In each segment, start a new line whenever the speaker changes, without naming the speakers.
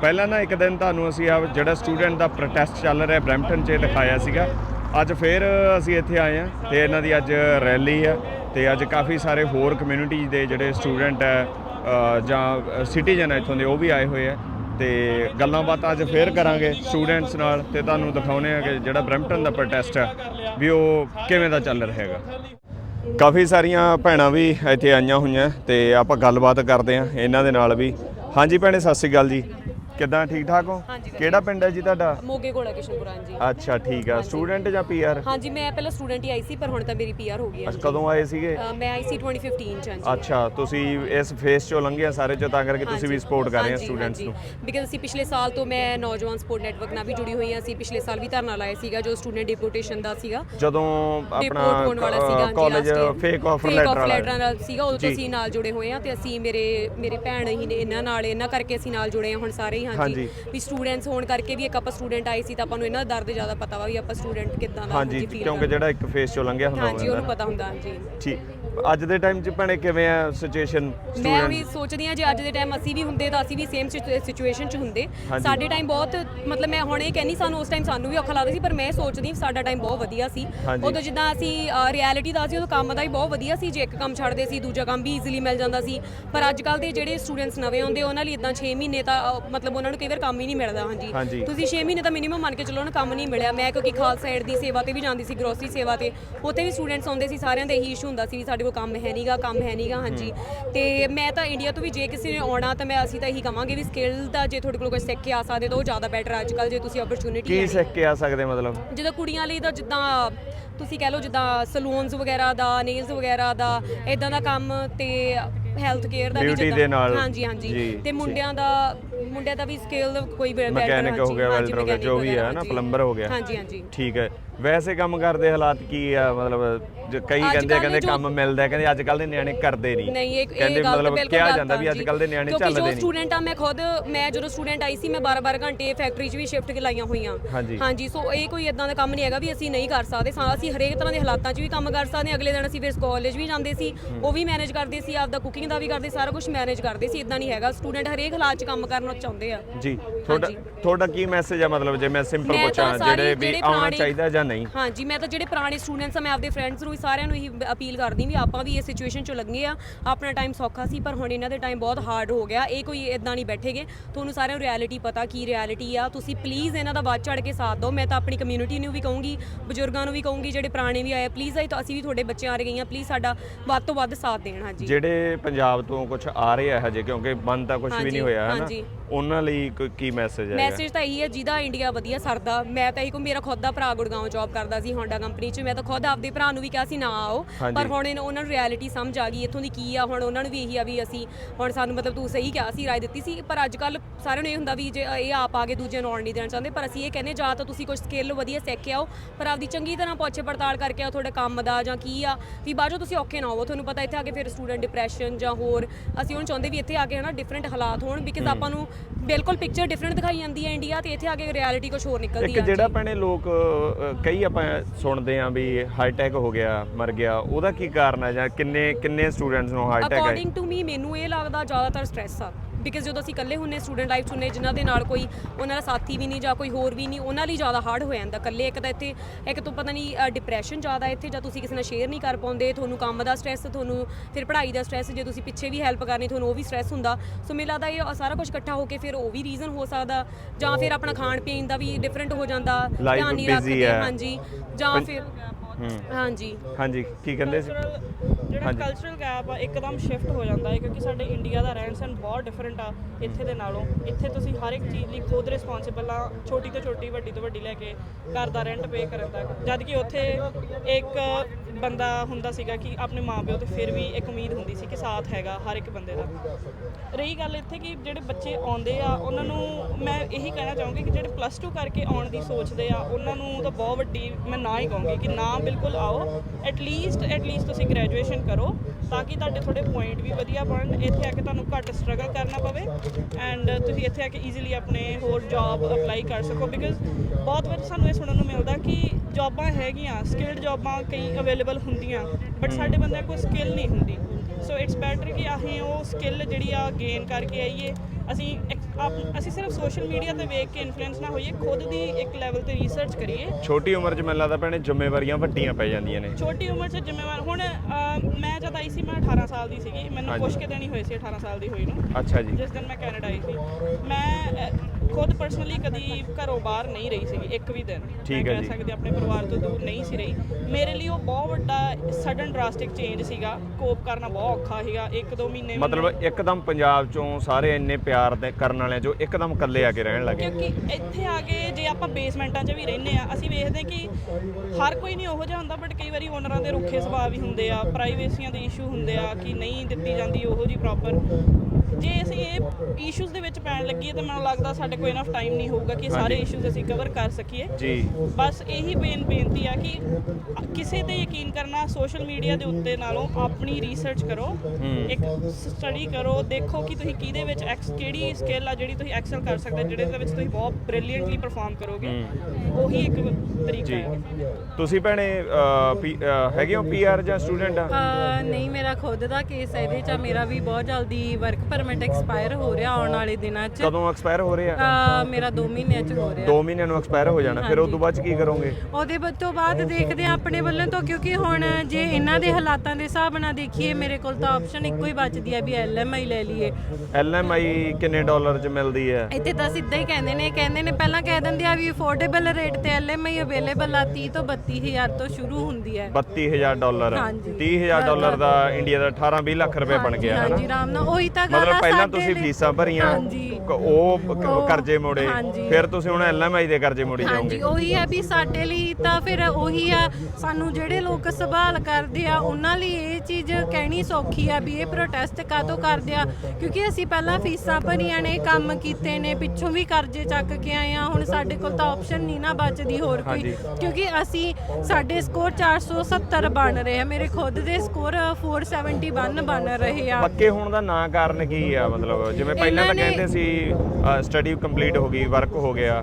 ਪਹਿਲਾਂ ਨਾ ਇੱਕ ਦਿਨ ਤੁਹਾਨੂੰ ਅਸੀਂ ਆ ਜਿਹੜਾ ਸਟੂਡੈਂਟ ਦਾ ਪ੍ਰੋਟੈਸਟ ਚੱਲ ਰਿਹਾ ਬ੍ਰੈਂਪਟਨ 'ਚ ਦਿਖਾਇਆ ਸੀਗਾ। ਅੱਜ ਫੇਰ ਅਸੀਂ ਇੱਥੇ ਆਏ ਆ ਤੇ ਇਹਨਾਂ ਦੀ ਅੱਜ ਰੈਲੀ ਆ ਤੇ ਅੱਜ ਕਾਫੀ ਸਾਰੇ ਹੋਰ ਕਮਿਊਨਿਟੀ ਦੇ ਜਿਹੜੇ ਸਟੂਡੈਂਟ ਹੈ ਜਾਂ ਸਿਟੀਜ਼ਨ ਇੱਥੋਂ ਦੇ, ਉਹ ਵੀ ਆਏ ਹੋਏ ਆ ਤੇ ਗੱਲਾਂ ਬਾਤਾਂ ਅੱਜ ਫੇਰ ਕਰਾਂਗੇ ਸਟੂਡੈਂਟਸ ਨਾਲ ਤੇ ਤੁਹਾਨੂੰ ਦਿਖਾਉਨੇ ਆ ਕਿ ਜਿਹੜਾ ਬ੍ਰੈਂਪਟਨ ਦਾ ਪ੍ਰੋਟੈਸਟ ਹੈ ਵੀ ਉਹ ਕਿਵੇਂ ਦਾ ਚੱਲ ਰਿਹਾ ਹੈਗਾ। ਕਾਫੀ ਸਾਰੀਆਂ ਭੈਣਾਂ ਵੀ ਇੱਥੇ ਆਈਆਂ ਹੋਈਆਂ ਤੇ ਆਪਾਂ ਗੱਲਬਾਤ ਕਰਦੇ ਆ ਇਹਨਾਂ ਦੇ ਨਾਲ ਵੀ। ਹਾਂਜੀ ਭੈਣੇ, ਸਤਿ ਸ਼੍ਰੀ ਅਕਾਲ ਜੀ। ਕਿੱਦਾਂ ਠੀਕ ਠਾਕ ਹੋ?
ਹਾਂਜੀ, ਵਧੀਆ।
ਕਿਹੜਾ ਪਿੰਡ ਹੈ ਜੀ ਤੁਹਾਡਾ?
ਮੋਗੇ ਕੋਲ ਹੈ ਕਿਸ਼ਨਪੁਰਾਂ ਜੀ
ਅੱਛਾ ਠੀਕ ਆ। ਸਟੂਡੈਂਟ ਜਾਂ ਪੀਆਰ
ਹਾਂਜੀ ਮੈਂ ਪਹਿਲਾਂ ਸਟੂਡੈਂਟ ਹੀ ਆਈ ਸੀ ਪਰ ਹੁਣ ਤਾਂ ਮੇਰੀ ਪੀਆਰ ਹੋ ਗਈ ਹੈ।
ਅੱਛਾ ਕਦੋਂ ਆਏ ਸੀਗੇ?
ਅ, ਮੈਂ ਆਈ ਸੀ 2015 ਚ ਹਾਂਜੀ।
ਅੱਛਾ ਤੁਸੀਂ ਇਸ ਫੇਸ ਚੋਂ ਲੰਘੇ ਆ ਸਾਰੇ ਚੋਂ ਤਾਂ ਕਰਕੇ ਤੁਸੀਂ ਵੀ ਸਪੋਰਟ ਕਰ ਰਹੇ ਆ ਸਟੂਡੈਂਟਸ ਨੂੰ।
ਬਿਕਾਜ਼ ਅਸੀਂ ਪਿਛਲੇ ਸਾਲ ਤੋਂ ਮੈਂ ਨੌਜਵਾਨ ਸਪੋਰਟ ਨੈਟਵਰਕ ਨਾਲ ਵੀ ਜੁੜੀ ਹੋਈ ਹਾਂ। ਅਸੀਂ ਪਿਛਲੇ ਸਾਲ ਵੀ ਧਰਨਾ ਲਾਇਆ ਸੀਗਾ ਜੋ ਸਟੂਡੈਂਟ ਡਿਪੂਟੇਸ਼ਨ ਦਾ ਸੀਗਾ।
ਜਦੋਂ
ਰਿਪੋਰਟ ਹੋਣ ਵਾਲਾ ਸੀਗਾ
ਆਪਣਾ ਕਾਲਜ ਫੇਕ ਆਫਰ ਲੈਟਰ ਵਾਲਾ।
ਨਾਲ ਸੀਗਾ ਉਦੋਂ ਤੋਂ
ਜੀ।
ਅਸੀਂ ਨਾਲ ਜੁੜੇ ਹੋਏ ਹਾਂ ਤੇ ਅਸੀਂ ਮੇਰੇ ਮੇਰੇ ਭੈਣ ਹੀ ਨੇ ਇਹਨਾਂ ਨਾਲ ਇਹਨਾਂ ਕਰਕੇ ਅਸੀਂ ਨਾਲ ਜੁੜੇ ਹਾਂ ਹੁਣ ਸਾਰੇ ਹੀ ਹਾਂਜੀ
ਹਾਂਜੀ।
ਵੀ ਸਟੂਡੈਂਟਸ ਹੋਣ ਕਰਕੇ ਵੀ ਇੱਕ ਆਪਾਂ ਸਟੂਡੈਂਟ ਆਏ ਸੀ ਤਾਂ ਆਪਾਂ ਨੂੰ ਇਹਨਾਂ ਦਾ ਦਰਦ ਜ਼ਿਆਦਾ ਪਤਾ ਵਾ ਵੀ ਆਪਾਂ ਸਟੂਡੈਂਟ ਕਿੱਦਾਂ ਦਾ
ਹਾਂਜੀ
feel
ਕਿਉਂਕਿ। ਜਿਹੜਾ ਇੱਕ ਫੇਸ ਚੋਂ ਲੰਘਿਆ ਹੁੰਦਾ
ਹਾਂਜੀ ਉਹਨੂੰ
ਹੁੰਦਾ
ਪਤਾ ਹੁੰਦਾ ਹਾਂਜੀ
ਠੀਕ ਅੱਜ ਦੇ ਟਾਈਮ 'ਚ ਭੈਣੇ ਕਿਵੇਂ ਆ ਸਿਚੁਏਸ਼ਨ
ਮੈਂ ਵੀ ਸੋਚਦੀ ਹਾਂ ਜੇ ਅੱਜ ਦੇ ਟਾਈਮ ਅਸੀਂ ਵੀ ਹੁੰਦੇ ਤਾਂ ਅਸੀਂ ਵੀ ਸੇਮ ਸਿਚੁਏਸ਼ਨ 'ਚ ਹੁੰਦੇ। ਸਾਡੇ ਟਾਈਮ ਬਹੁਤ ਮਤਲਬ ਮੈਂ ਹੁਣ ਇਹ ਕਹਿੰਨੀ ਸਾਨੂੰ ਉਸ ਟਾਈਮ ਸਾਨੂੰ ਵੀ ਔਖਾ ਲੱਗਦਾ ਸੀ ਪਰ ਮੈਂ ਸੋਚਦੀ ਹਾਂ ਸਾਡਾ ਟਾਈਮ ਬਹੁਤ ਵਧੀਆ ਸੀ। ਉਦੋਂ ਜਿੱਦਾਂ ਅਸੀਂ ਰਿਐਲਿਟੀ ਦਾ ਸੀ ਉਦੋਂ ਕੰਮ ਦਾ ਵੀ ਬਹੁਤ ਵਧੀਆ ਸੀ। ਜੇ ਇੱਕ ਕੰਮ ਛੱਡਦੇ ਸੀ ਦੂਜਾ ਕੰਮ ਵੀ ਈਜ਼ੀਲੀ ਮਿਲ ਜਾਂਦਾ ਸੀ। ਪਰ ਅੱਜ ਕੱਲ ਦੇ ਜਿਹੜੇ ਸਟੂਡੈਂਟਸ ਨਵੇਂ ਆਉਂਦੇ ਉਹਨਾਂ ਲਈ ਇਦਾਂ 6 ਮਹੀਨੇ ਤਾਂ ਮਤਲਬ ਉਹਨਾਂ ਨੂੰ ਕਈ ਵਾਰ ਕੰਮ ਹੀ ਨਹੀਂ ਮਿਲਦਾ
ਹਾਂਜੀ।
ਹਾਂਜੀ। ਤੁਸੀਂ 6 ਮਹੀਨੇ ਤਾਂ ਮਿਨੀਮਮ ਮੰਨ ਕੇ ਚੱਲੋ ਨਾ ਕੰਮ ਨਹੀਂ ਮਿਲਿਆ। ਮੈਂ ਕਿਉਂਕਿ ਖਾਲਸਾ ਏਡ ਦੀ ਸੇਵਾ ਤੇ ਵੀ ਜਾਂਦੀ ਸੀ ਗਰੋਸਰੀ ਸੇਵਾ ਤੇ ਉੱਥੇ ਵੀ ਸਟੂਡੈਂਟਸ ਆਉਂਦੇ ਸੀ ਸਾਰਿਆਂ ਦਾ ਇਹੀ ਇਸ਼ੂ ਹੁੰਦਾ ਸੀ ਵੀ ਸਾਡੇ ਕੋਲ ਕੰਮ ਹੈ ਨਹੀਂਗਾ ਕੰਮ ਹੈ ਨਹੀਂਗਾ ਹਾਂਜੀ। ਤੇ ਮੈਂ ਤਾਂ ਇੰਡੀਆ ਤੋਂ ਵੀ ਜੇ ਕਿਸੇ ਨੇ ਆਉਣਾ ਤਾਂ ਮੈਂ ਅਸੀਂ ਤਾਂ ਇਹੀ ਕਵਾਂਗੇ ਵੀ ਸਕਿੱਲ ਦਾ ਜੇ ਤੁਹਾਡੇ ਕੋਲ ਕੋਈ ਸਿੱਖ ਕੇ ਆ ਸਕਦੇ ਤਾਂ ਉਹ ਜ਼ਿਆਦਾ ਬੈਟਰ ਅੱਜ ਕੱਲ ਜੇ ਤੁਸੀਂ ਓਪਰਚ्युनिटी
ਕੀ ਸਿੱਖ ਕੇ ਆ ਸਕਦੇ ਮਤਲਬ?
ਜਿੱਦਾਂ ਕੁੜੀਆਂ ਲਈ ਤਾਂ ਜਿੱਦਾਂ ਤੁਸੀਂ ਕਹਿ ਲਓ ਜਿੱਦਾਂ ਸਲੂਨਸ ਵਗੈਰਾ ਦਾ ਨੇਲਸ ਵਗੈਰਾ ਦਾ ਇਦਾਂ ਦਾ ਕੰਮ ਤੇ ਹੈਲਥ ਕੇਅਰ ਦਾ ਵੀ
Beauty
ਹਾਂਜੀ ਹਾਂਜੀ। ਤੇ ਮੁੰਡਿਆਂ ਦਾ ਮੁੰਡਿਆਂ ਦਾ ਵੀ ਸਕਿੱਲ ਕੋਈ better
ਮਕੈਨਿਕ ਹੋ ਗਿਆ ਵੈਲਡਰ ਹੋ ਗਿਆ ਜੋ ਵੀ ਹੈ ਨਾ। ਪਲੰਬਰ ਹੋ ਗਿਆ।
ਹਾਂਜੀ ਹਾਂਜੀ।
ਠੀਕ ਹੈ। ਵੈਸੇ ਕੰਮ ਕਰਦੇ ਹਾਲਾਤ ਕੀ ਆ ਮਤਲਬ ਜੋ ਕਈ ਕਹਿੰਦੇ ਕਹਿੰਦੇ ਕੰਮ ਮਿਲਦਾ ਹੈ, ਕਹਿੰਦੇ ਅੱਜ ਕੱਲ ਦੇ ਨਿਆਣੇ ਕਰਦੇ ਨਹੀਂ।
ਨਹੀਂ ਇਹ
ਕਹਿੰਦੇ
ਇਹ ਗੱਲ
ਮਤਲਬ
ਬਿਲਕੁਲ
ਕਿਹਾ
ਗਲਤ
ਜਾਂਦਾ ਵੀ
ਆ
ਅੱਜ
ਜੀ।
ਕੱਲ ਦੇ ਨਿਆਣੇ
ਕਿਉਂਕਿ
ਚੱਲਦੇ
ਜੋ
ਨਹੀਂ।
ਸਟੂਡੈਂਟ ਆ ਮੈਂ ਖੁਦ ਮੈਂ ਜਦੋਂ ਸਟੂਡੈਂਟ ਆਈ ਸੀ ਮੈਂ 12-12 ਘੰਟੇ ਫੈਕਟਰੀ 'ਚ ਵੀ ਸ਼ਿਫਟ ਲਾਈਆਂ ਹੋਈਆਂ।
ਹਾਂਜੀ।
ਹਾਂਜੀ ਸੋ ਇਹ ਕੋਈ ਇਦਾਂ ਦਾ ਕੰਮ ਨਹੀਂ ਹੈਗਾ ਵੀ ਅਸੀਂ ਨਹੀਂ ਕਰ ਸਕਦੇ। ਸਾ ਅਸੀਂ ਹਰੇਕ ਤਰ੍ਹਾਂ ਦੇ ਹਾਲਾਤਾਂ 'ਚ ਵੀ ਕੰਮ ਕਰ ਸਕਦੇ ਹਾਂ। ਅਗਲੇ ਦਿਨ ਅਸੀਂ ਫਿਰ ਕਾਲਜ ਵੀ ਜਾਂਦੇ ਸੀ ਉਹ ਵੀ ਮੈਨੇਜ ਕਰਦੇ ਸੀ ਆਪਦਾ ਕੁਕਿੰਗ ਦਾ ਵੀ ਕਰਦੇ ਸਾਰਾ ਕੁਝ ਮੈਨੇਜ ਕਰਦੇ ਸੀ ਇਦਾਂ ਨਹੀਂ ਹੈਗਾ। ਸਟੂਡੈਂਟ ਹਰੇਕ ਹਾਲਾਤ 'ਚ ਕੰਮ ਕਰਨਾ ਚਾਹੁੰਦੇ ਆ।
ਜੀ ਤੁਹਾਡਾ ਤੁਹਾਡਾ ਕੀ ਮੈਸੇਜ ਆ? ਮਤਲਬ ਜੇ ਮੈਂ ਸਿੰਪਲ ਪੁੱਛਾਂ ਜਿਹੜੇ ਵੀ ਆਉਣਾ ਚਾਹੀਦਾ ਜਾਂ ਨਹੀਂ?
ਹਾਂਜੀ ਮੈਂ ਤਾਂ ਜਿਹੜੇ ਪੁਰਾਣੇ ਸਟੂਡੈਂਟਸ ਆ ਮੈਂ ਆਪਦੇ ਫਰੈਂਡਸ ਨੂੰ ਵੀ ਸਾਰਿਆਂ ਨੂੰ ਇਹੀ ਅਪੀਲ ਕਰਦੀ ਵੀ ਆਪਾਂ ਵੀ ਇਸ ਸਿਚੁਏਸ਼ਨ 'ਚ ਲੱਗੇ ਆ। ਆਪਣਾ ਟਾਈਮ ਸੌਖਾ ਸੀ ਪਰ ਹੁਣ ਇਹਨਾਂ ਦੇ ਟਾਈਮ ਬਹੁਤ ਹਾਰਡ ਹੋ ਗਿਆ। ਇਹ ਕੋਈ ਇਦਾਂ ਨਹੀਂ ਬੈਠੇਗੇ। ਤੁਹਾਨੂੰ ਸਾਰਿਆਂ ਨੂੰ ਰਿਐਲਿਟੀ ਪਤਾ ਕੀ ਰਿਐਲਿਟੀ ਆ। ਤੁਸੀਂ ਪਲੀਜ਼ ਇਹਨਾਂ ਦਾ ਵੱਧ ਚੜ ਕੇ ਸਾਥ ਦਿਓ। ਮੈਂ ਤਾਂ ਆਪਣੀ ਕਮਿਊਨਿਟੀ ਨੂੰ ਵੀ ਕਹੂੰਗੀ ਬਜ਼ੁਰਗਾਂ ਨੂੰ ਵੀ ਕਹੂੰਗੀ ਜਿਹੜੇ ਪੁਰਾਣੇ ਵੀ ਆਏ ਪਲੀਜ਼ ਤਾਂ ਅਸੀਂ ਵੀ ਤੁਹਾਡੇ ਬੱਚਿਆਂ ਆ ਰਹੇ ਗਈਆਂ ਪਲੀਜ਼ ਸਾਡਾ ਵੱਧ ਤੋਂ ਵੱਧ ਸਾਥ ਦੇਣ ਹਾਂਜੀ।
ਜਿਹੜੇ ਪੰਜਾਬ ਤੋਂ ਕੁਝ ਆ ਰਹੇ ਆ ਹਜੇ ਕਿਉਂਕਿ ਬੰਦ ਤਾਂ ਕੁਝ ਵੀ ਨਹੀਂ ਹੋਇਆ ਹੈ ਨਾ
ਹਾਂਜੀ।
ਉਹਨਾਂ ਲਈ ਕੋਈ ਕੀ ਮੈਸੇਜ ਹੈ
ਮੈਸੇਜ ਤਾਂ ਇਹੀ ਹੈ ਜਿਹਦਾ ਇੰਡੀਆ ਵਧੀਆ ਸਰਦਾ ਮੈਂ ਤਾਂ ਇਹੀ ਕੋ ਮੇਰਾ ਖੁਦ ਦਾ ਭਰਾ ਗੁੜਗਾਉਂ ਜੌਬ ਕਰਦਾ ਸੀ ਹੋਂਡਾ ਕੰਪਨੀ 'ਚ ਮੈਂ ਤਾਂ ਖੁਦ ਆਪਦੇ ਭਰਾ ਨੂੰ ਵੀ ਕਿਹਾ ਸੀ ਨਾ ਆਓ। ਪਰ ਹੁਣ ਇਹਨਾਂ- ਉਹਨਾਂ ਨੂੰ ਰਿਐਲਿਟੀ ਸਮਝ ਆ ਗਈ ਇੱਥੋਂ ਦੀ ਕੀ ਆ ਹੁਣ ਉਹਨਾਂ ਨੂੰ ਵੀ ਇਹੀ ਆ ਵੀ ਅਸੀਂ ਹੁਣ ਸਾਨੂੰ ਮਤਲਬ ਤੂੰ ਸਹੀ ਕਿਹਾ ਸੀ ਰਾਏ ਦਿੱਤੀ ਸੀ ਪਰ ਅੱਜ ਕੱਲ ਸਾਰਿਆਂ ਨੂੰ ਇਹ ਹੁੰਦਾ ਵੀ ਜੇ ਇਹ ਆਪ ਆ ਕੇ ਦੂਜਿਆਂ ਨੂੰ ਆਉਣ ਨਹੀਂ ਦੇਣਾ ਚਾਹੁੰਦੇ ਪਰ ਅਸੀਂ ਇਹ ਕਹਿੰਦੇ ਜਾਂ ਤਾਂ ਤੁਸੀਂ ਕੁਝ ਸਕਿੱਲ ਵਧੀਆ ਸਿੱਖ ਕੇ ਆਓ ਪਰ ਆਪਦੀ ਚੰਗੀ ਤਰ੍ਹਾਂ ਪੁੱਛ ਪੜਤਾਲ ਕਰਕੇ ਆਓ ਤੁਹਾਡੇ ਕੰਮ ਦਾ ਜਾਂ ਕੀ ਆ ਵੀ ਬਾਅਦ ਤੁਸੀਂ ਔਖੇ ਨਾ ਹੋਵੋ। ਤੁਹਾਨੂੰ ਪਤਾ ਇੱਥੇ ਆ ਕੇ ਫਿਰ ਸਟੂਡੈਂਟ ਡਿਪਰੈਸ਼ਨ ਜਾਂ ਹੋਰ ਅਸੀਂ ਹੁਣ ਚਾਹੁੰਦੇ ਵੀ ਇੱਥੇ ਆ ਕੇ ਹਨਾ ਡਿਫਰੈਂਟ ਹਾਲਾਤ ਹੋਣ ਬਿਕਾਜ਼ ਆਪਾਂ ਨੂੰ ਬਿਲਕੁਲ ਪਿਕਚਰ ਡਿਫਰੈਂਟ ਦਿਖਾਈ ਜਾਂਦੀ ਹੈ ਇੰਡੀਆ ਤੇ ਇੱਥੇ ਆ ਕੇ ਰਿਐਲਿਟੀ ਕੁਝ ਹੋਰ ਨਿਕਲਦੀ
ਇੱਕ
ਆ
ਜਿਹੜਾ ਭੈਣੇ ਲੋਕ ਅ, ਕਈ ਆਪਾਂ ਸੁਣਦੇ ਆ ਵੀ ਹਾਰਟ ਅਟੈਕ ਹੋ ਗਿਆ ਮਰ ਗਿਆ ਉਹਦਾ ਕੀ ਕਾਰਨ ਹੈ ਜਾਂ ਕਿੰਨੇ ਕਿੰਨੇ ਸਟੂਡੈਂਟਸ ਨੂੰ ਹਾਰਟ ਅਟੈਕ ਹੈ
ਅਕੋਰਡਿੰਗ ਟੂ ਮੀ ਮੈਨੂੰ ਇਹ ਲੱਗਦਾ ਜ਼ਿਆਦਾਤਰ ਸਟ੍ਰੈਸ ਆ। ਬਿਕਾਜ਼ ਜਦੋਂ ਅਸੀਂ ਇਕੱਲੇ ਹੁੰਨੇ ਸਟੂਡੈਂਟ ਲਾਈਫ 'ਚ ਹੁੰਨੇ ਜਿਨ੍ਹਾਂ ਦੇ ਨਾਲ ਕੋਈ ਉਹਨਾਂ ਦਾ ਸਾਥੀ ਵੀ ਨਹੀਂ ਜਾਂ ਕੋਈ ਹੋਰ ਵੀ ਨਹੀਂ ਉਹਨਾਂ ਲਈ ਜ਼ਿਆਦਾ ਹਾਰਡ ਹੋ ਜਾਂਦਾ ਇਕੱਲੇ ਇੱਕ ਤਾਂ ਇੱਥੇ ਇੱਕ ਤੋਂ ਪਤਾ ਨਹੀਂ ਡਿਪਰੈਸ਼ਨ ਜ਼ਿਆਦਾ ਇੱਥੇ ਜਾਂ ਤੁਸੀਂ ਕਿਸੇ ਨਾਲ ਸ਼ੇਅਰ ਨਹੀਂ ਕਰ ਪਾਉਂਦੇ ਤੁਹਾਨੂੰ ਕੰਮ ਦਾ ਸਟ੍ਰੈਸ ਤੁਹਾਨੂੰ ਫਿਰ ਪੜ੍ਹਾਈ ਦਾ ਸਟ੍ਰੈਸ ਜੇ ਤੁਸੀਂ ਪਿੱਛੇ ਵੀ ਹੈਲਪ ਕਰਨੀ ਤੁਹਾਨੂੰ ਉਹ ਵੀ ਸਟ੍ਰੈਸ ਹੁੰਦਾ ਸੋ ਮੈਨੂੰ ਲੱਗਦਾ ਇਹ ਸਾਰਾ ਕੁਝ ਇਕੱਠਾ ਹੋ ਕੇ ਫਿਰ ਉਹ ਵੀ ਰੀਜ਼ਨ ਹੋ ਸਕਦਾ ਜਾਂ ਫਿਰ ਆਪਣਾ ਖਾਣ ਪੀਣ ਦਾ ਵੀ ਡਿਫਰੈਂਟ ਹੋ ਜਾਂਦਾ ਧਿਆਨ ਨਹੀਂ ਰੱਖਦੇ। ਹਾਂਜੀ ਜਾਂ ਫਿਰ
ਹੂੰ
ਹਾਂਜੀ।
ਹਾਂਜੀ ਕੀ ਕਹਿੰਦੇ ਸੀ?
Cultural- ਜਿਹੜਾ
ਹਾਂਜੀ।
ਕਲਚਰਲ ਗੈਪ ਆ ਇੱਕਦਮ ਸ਼ਿਫਟ ਹੋ ਜਾਂਦਾ ਹੈ ਕਿਉਂਕਿ ਸਾਡੇ ਇੰਡੀਆ ਦਾ ਰਹਿਣ ਸਹਿਣ ਬਹੁਤ ਡਿਫਰੈਂਟ ਆ ਇੱਥੇ ਦੇ ਨਾਲੋਂ। ਇੱਥੇ ਤੁਸੀਂ ਹਰ ਇੱਕ ਚੀਜ਼ ਲਈ ਖੁਦ ਰਿਸਪੌਂਸਿਬਲ ਆ ਛੋਟੀ ਤੋਂ ਛੋਟੀ ਵੱਡੀ ਤੋਂ ਵੱਡੀ ਲੈ ਕੇ ਘਰ ਦਾ ਰੈਂਟ ਪੇ ਕਰਨ ਤੱਕ। ਜਦ ਕਿ ਉੱਥੇ ਇੱਕ ਬੰਦਾ ਹੁੰਦਾ ਸੀਗਾ ਕਿ ਆਪਣੇ ਮਾਪਿਓ ਤੇ ਫਿਰ ਵੀ ਇੱਕ ਉਮੀਦ ਹੁੰਦੀ ਸੀ ਕਿ ਸਾਥ ਹੈਗਾ ਹਰ ਇੱਕ ਬੰਦੇ ਦਾ। ਰਹੀ ਗੱਲ ਇੱਥੇ ਕਿ ਜਿਹੜੇ ਬੱਚੇ ਆਉਂਦੇ ਆ, ਉਹਨਾਂ ਨੂੰ ਮੈਂ ਇਹੀ ਕਹਿਣਾ ਚਾਹੂੰਗੀ ਕਿ ਜਿਹੜੇ ਪਲੱਸ 2 ਕਰਕੇ ਆਉਣ ਦੀ ਸੋਚਦੇ ਆ, ਉਹਨਾਂ ਨੂੰ ਤਾਂ ਬਹੁਤ ਵੱਡੀ ਮੈਂ ਨਾ ਹੀ ਕਹੂੰਗੀ ਕਿ ਨਾ ਬਿਲਕੁਲ ਆਓ। ਐਟ ਲੀਸਟ ਐਟ ਲੀਸਟ ਤੁਸੀਂ ਗ੍ਰੈਜੂਏਸ਼ਨ ਕਰੋ ਤਾਂ ਕਿ ਤੁਹਾਡੇ ਥੋੜੇ ਪੁਆਇੰਟ ਵੀ ਵਧੀਆ ਬਣਨ, ਇੱਥੇ ਆ ਕੇ ਤੁਹਾਨੂੰ ਘੱਟ ਸਟਰਗਲ ਕਰਨਾ ਪਵੇ ਐਂਡ ਤੁਸੀਂ ਇੱਥੇ ਆ ਕੇ ਈਜ਼ੀਲੀ ਆਪਣੇ ਹੋਰ ਜੌਬ ਅਪਲਾਈ ਕਰ ਸਕੋ ਬਿਕਾਜ਼ ਬਹੁਤ ਵਾਰ ਸਾਨੂੰ ਇਹ ਸੁਣਨ ਨੂੰ ਮਿਲਦਾ ਕਿ ਜੌਬਾਂ ਹੈਗੀਆਂ ਸਕਿਲਡ ਜੌਬਾਂ ਕਈ ਅਵੇਲੇਬਲ ਹੁੰਦੀਆਂ ਬਟ ਸਾਡੇ ਬੰਦਿਆਂ ਕੋਲ ਸਕਿੱਲ ਨਹੀਂ ਹੁੰਦੀ। ਸੋ ਇਟਸ ਬੈਟਰ ਕਿ ਅਸੀਂ ਉਹ ਸਕਿੱਲ ਜਿਹੜੀ ਆ ਗੇਨ ਕਰਕੇ ਆਈਏ ਅਸੀਂ ਅਸੀਂ ਸਿਰਫ ਸੋਸ਼ਲ ਮੀਡੀਆ ਤੇ ਵੇਖ ਕੇ ਇਨਫਲੂਐਂਸ ਨਾ ਹੋਈਏ ਖੁਦ ਦੀ ਇੱਕ ਲੈਵਲ ਤੇ ਰਿਸਰਚ ਕਰੀਏ
ਛੋਟੀ ਉਮਰ 'ਚ ਮੈਨੂੰ ਲੱਗਦਾ ਭੈਣੇ ਜ਼ਿੰਮੇਵਾਰੀਆਂ ਵੱਡੀਆਂ ਪੈ ਜਾਂਦੀਆਂ ਨੇ
ਛੋਟੀ ਉਮਰ 'ਚ ਜ਼ਿੰਮੇਵਾਰ ਹੁਣ ਮੈਂ ਜਦ ਆਈ ਸੀ ਮੈਂ 18 ਸਾਲ ਦੀ ਸੀਗੀ ਮੈਨੂੰ। ਕੁਛ ਕੁ ਦਿਨ ਹੀ ਹੋਏ ਸੀ 18 ਸਾਲ ਦੀ ਹੋਈ ਨੂੰ
ਅੱਛਾ ਜੀ
ਜਿਸ ਦਿਨ ਮੈਂ ਕੈਨੇਡਾ ਆਈ ਸੀ ਮੈਂ ਖੁਦ ਪਰਸਨਲੀ ਕਦੀ ਘਰੋਂ ਬਾਹਰ ਨਹੀਂ ਰਹੀ ਸੀਗੀ ਇੱਕ ਵੀ ਦਿਨ।
ਠੀਕ
ਮੈਂ
ਹੈ
ਕਹਿ
ਜੀ।
ਸਕਦੀ ਆਪਣੇ ਪਰਿਵਾਰ ਤੋਂ ਦੂਰ ਨਹੀਂ ਸੀ ਰਹੀ। ਮੇਰੇ ਲਈ ਉਹ ਬਹੁਤ ਵੱਡਾ ਸਡਨ ਡਰਾਸਟਿਕ ਚੇਂਜ ਸੀਗਾ। ਕੋਪ ਕਰਨਾ ਬਹੁਤ ਔਖਾ ਸੀਗਾ ਇੱਕ ਦੋ ਮਹੀਨੇ
ਮਤਲਬ ਇੱਕਦਮ ਪੰਜਾਬ 'ਚੋਂ ਸਾਰੇ ਇੰਨੇ ਪਿਆਰ ਦੇ ਕਰਨ ਵਾਲਿਆਂ 'ਚੋਂ ਇੱਕਦਮ ਇਕੱਲੇ ਆ ਕੇ ਰਹਿਣ ਲੱਗੇ
ਕਿਉਂਕਿ ਇੱਥੇ ਆ ਕੇ ਜੇ ਆਪਾਂ ਬੇਸਮੈਂਟਾਂ 'ਚ ਵੀ ਰਹਿੰਦੇ ਆ ਅਸੀਂ ਵੇਖਦੇ ਕਿ ਹਰ ਕੋਈ ਨਹੀਂ ਉਹੋ ਜਿਹਾ ਹੁੰਦਾ ਬਟ ਕਈ ਵਾਰੀ ਓਨਰਾਂ ਦੇ ਰੁੱਖੇ ਸੁਭਾਅ ਵੀ ਹੁੰਦੇ ਆ ਪ੍ਰਾਈਵੇਸੀਆਂ ਦੇ ਇਸ਼ੂ ਹੁੰਦੇ ਆ ਕਿ ਨਹੀਂ ਦਿੱਤੀ ਜਾਂਦੀ ਉਹੋ ਜੀ ਪ੍ਰੋਪਰ ਜੇ ਅਸੀਂ ਇਹ ਇਸ਼ੂਜ਼ ਦੇ ਵਿੱਚ ਪੈਣ ਲੱਗੀਏ ਤਾਂ ਮੈਨੂੰ ਲੱਗਦਾ ਸਾਡੇ ਕੋਲ ਇਨਫ ਟਾਈਮ ਨਹੀਂ ਹੋਊਗਾ ਕਿ ਸਾਰੇ। ਇਸ਼ੂਜ਼ ਅਸੀਂ ਕਵਰ ਕਰ ਸਕੀਏ।
ਜੀ।
ਬਸ ਇਹੀ ਬੇਨ ਬੇਨਤੀ ਆ ਕਿ ਕਿਸੇ ਤੇ ਯਕੀਨ ਕਰਨਾ ਸੋਸ਼ਲ ਮੀਡੀਆ ਦੇ ਉੱਤੇ ਨਾਲੋਂ ਆਪਣੀ ਰਿਸਰਚ ਕਰੋ ਇੱਕ ਸਟੱਡੀ ਕਰੋ ਦੇਖੋ ਕਿ ਤੁਸੀਂ ਕਿਹਦੇ ਵਿੱਚ ਐਕਸ ਕਿਹੜੀ ਸਕਿੱਲ ਆ ਜਿਹੜੀ ਤੁਸੀਂ ਐਕਸਲ ਕਰ ਸਕਦੇ ਜਿਹੜੇ ਦੇ ਵਿੱਚ ਤੁਸੀਂ ਬਹੁਤ ਬ੍ਰਿਲੀਅੰਟਲੀ ਪਰਫਾਰਮ ਕਰੋਗੇ। ਉਹੀ ਇੱਕ ਤਰੀਕਾ ਹੈ।
ਤੁਸੀਂ ਭੈਣੇ ਹੈਗੇ ਹੋ ਪੀਆਰ ਜਾਂ ਸਟੂਡੈਂਟ ਆ?
ਨਹੀਂ ਮੇਰਾ ਖੁਦ ਦਾ ਕੇਸ ਹੈ ਇਹਦੇ ਚ। ਮੇਰਾ ਵੀ ਬਹੁਤ ਜਲਦੀ ਵਰਕ ਪਰਮਿਟ ਐਕਸਪਾਇਰ ਹੋ ਰਿਹਾ ਆਉਣ ਵਾਲੇ ਦਿਨਾਂ ਚ।
ਕਦੋਂ ਐਕਸਪਾਇਰ ਹੋ ਰਹੇ?
ਮੇਰਾ 2 ਮਹੀਨਿਆਂ ਚ ਹੋ ਰਿਹਾ।
2 ਮਹੀਨਿਆਂ ਨੂੰ ਐਕਸਪਾਇਰ ਹੋ ਜਾਣਾ ਫਿਰ ਉਸ ਤੋਂ ਬਾਅਦ 'ਚ ਕੀ ਕਰੋਗੇ?
ਉਹਦੇ ਤੋਂ ਬਾਅਦ ਦੇਖਦੇ ਆ ਆਪਣੇ ਵੱਲੋਂ ਤੋਂ ਕਿਉਂਕਿ ਹੁਣ ਜੇ ਇਹਨਾਂ ਦੇ ਹਾਲਾਤਾਂ ਦੇ ਹਿਸਾਬ ਨਾਲ ਦੇਖੀਏ ਮੇਰੇ ਕੋਲ ਤਾਂ ਆਪਸ਼ਨ ਇੱਕੋ ਹੀ ਬਚਦੀ ਹੈ ਵੀ ਐਲਐਮਆਈ ਲੈ ਲਈਏ।
ਐਲਐਮਆਈ ਕਿੰਨੇ ਡਾਲਰ 'ਚ ਮਿਲਦੀ ਹੈ?
ਇੱਥੇ ਤਾਂ ਸਿੱਧਾ ਹੀ ਕਹਿੰਦੇ ਨੇ ਕਹਿੰਦੇ ਨੇ ਪਹਿਲਾਂ ਕਹਿ ਦਿੰਦੇ ਆ ਵੀ ਅਫੋਰਡੇਬਲ ਰੇਟ ਤੇ ਐਲਐਮਆਈ ਅਵੇਲੇਬਲ ਆ 30 ਤੋਂ 32000 ਤੋਂ ਸ਼ੁਰੂ ਹੁੰਦੀ ਹੈ।
32000 ਡਾਲਰ
ਹਾਂਜੀ।
30000 ਡਾਲਰ ਦਾ ਇੰਡੀਆ ਦਾ 18 20 ਲੱਖ ਰੁਪਏ ਬਣ ਗਿਆ ਹੈ
ਹਾਂਜੀ
ਨਾ
ਰਾਮ ਨਾਲ ਉਹੀ ਤਾਂ ਗੱਲ
ਮਤਲਬ
ਆ
ਪਹਿਲਾਂ
ਸਾਡੇ
ਤੁਸੀਂ
ਲਈ।
ਫੀਸਾਂ ਭਰੀਆਂ।
ਹਾਂਜੀ।
ਕ- ਉਹ ਕ- ਕਰਜ਼ੇ ਮੋੜੇ।
ਹਾਂਜੀ।
ਫਿਰ ਤੁਸੀਂ ਹੁਣ ਐਲਐਮਆਈ ਦੇ ਕਰਜ਼ੇ ਮੋੜੀ
ਹਾਂਜੀ
ਜਾਓਗੇ
ਉਹੀ ਹੈ ਵੀ ਸਾਡੇ ਲਈ ਤਾਂ ਫਿਰ ਉਹੀ ਆ ਸਾਨੂੰ ਜਿਹੜੇ ਲੋਕ ਸਵਾਲ ਕਰਦੇ ਆ ਉਹਨਾਂ ਲਈ ਇਹ ਚੀਜ਼ ਕਹਿਣੀ ਸੌਖੀ ਆ ਵੀ ਇਹ ਪ੍ਰੋਟੈਸਟ ਕਾਹਤੋਂ ਕਰਦੇ ਆ? ਕਿਉਂਕਿ ਅਸੀਂ ਪਹਿਲਾਂ ਫੀਸਾਂ ਭਰੀਆਂ ਨੇ ਕੰਮ ਕੀਤੇ ਨੇ ਪਿੱਛੋਂ ਵੀ ਕਰਜ਼ੇ ਚੱਕ ਕੇ ਆਏ ਆ ਹੁਣ ਸਾਡੇ ਕੋਲ ਤਾਂ ਆਪਸ਼ਨ ਨਹੀਂ ਨਾ ਬਚਦੀ ਹੋਰ ਕੋਈ।
ਹਾਂਜੀ।
ਕਿਉਂਕਿ ਅਸੀਂ ਸਾਡੇ ਸਕੋਰ 470 ਬਣ ਰਹੇ ਆ ਮੇਰੇ ਖੁਦ ਦੇ ਸਕੋਰ 471 ਬਣ ਰਹੇ ਆ।
ਪੱਕੇ ਹੋਣ ਦਾ ਨਾਂ ਕਾਰਨ ਕੀ ਆ ਮਤਲਬ ਜਿਵੇਂ ਪਹਿਲਾਂ ਤਾਂ
ਇਹਨਾਂ ਨੇ-
ਕਹਿੰਦੇ ਸੀ ਸਟੱਡੀ ਕੰਪਲੀਟ ਹੋ ਗਈ ਵਰਕ ਹੋ ਗਿਆ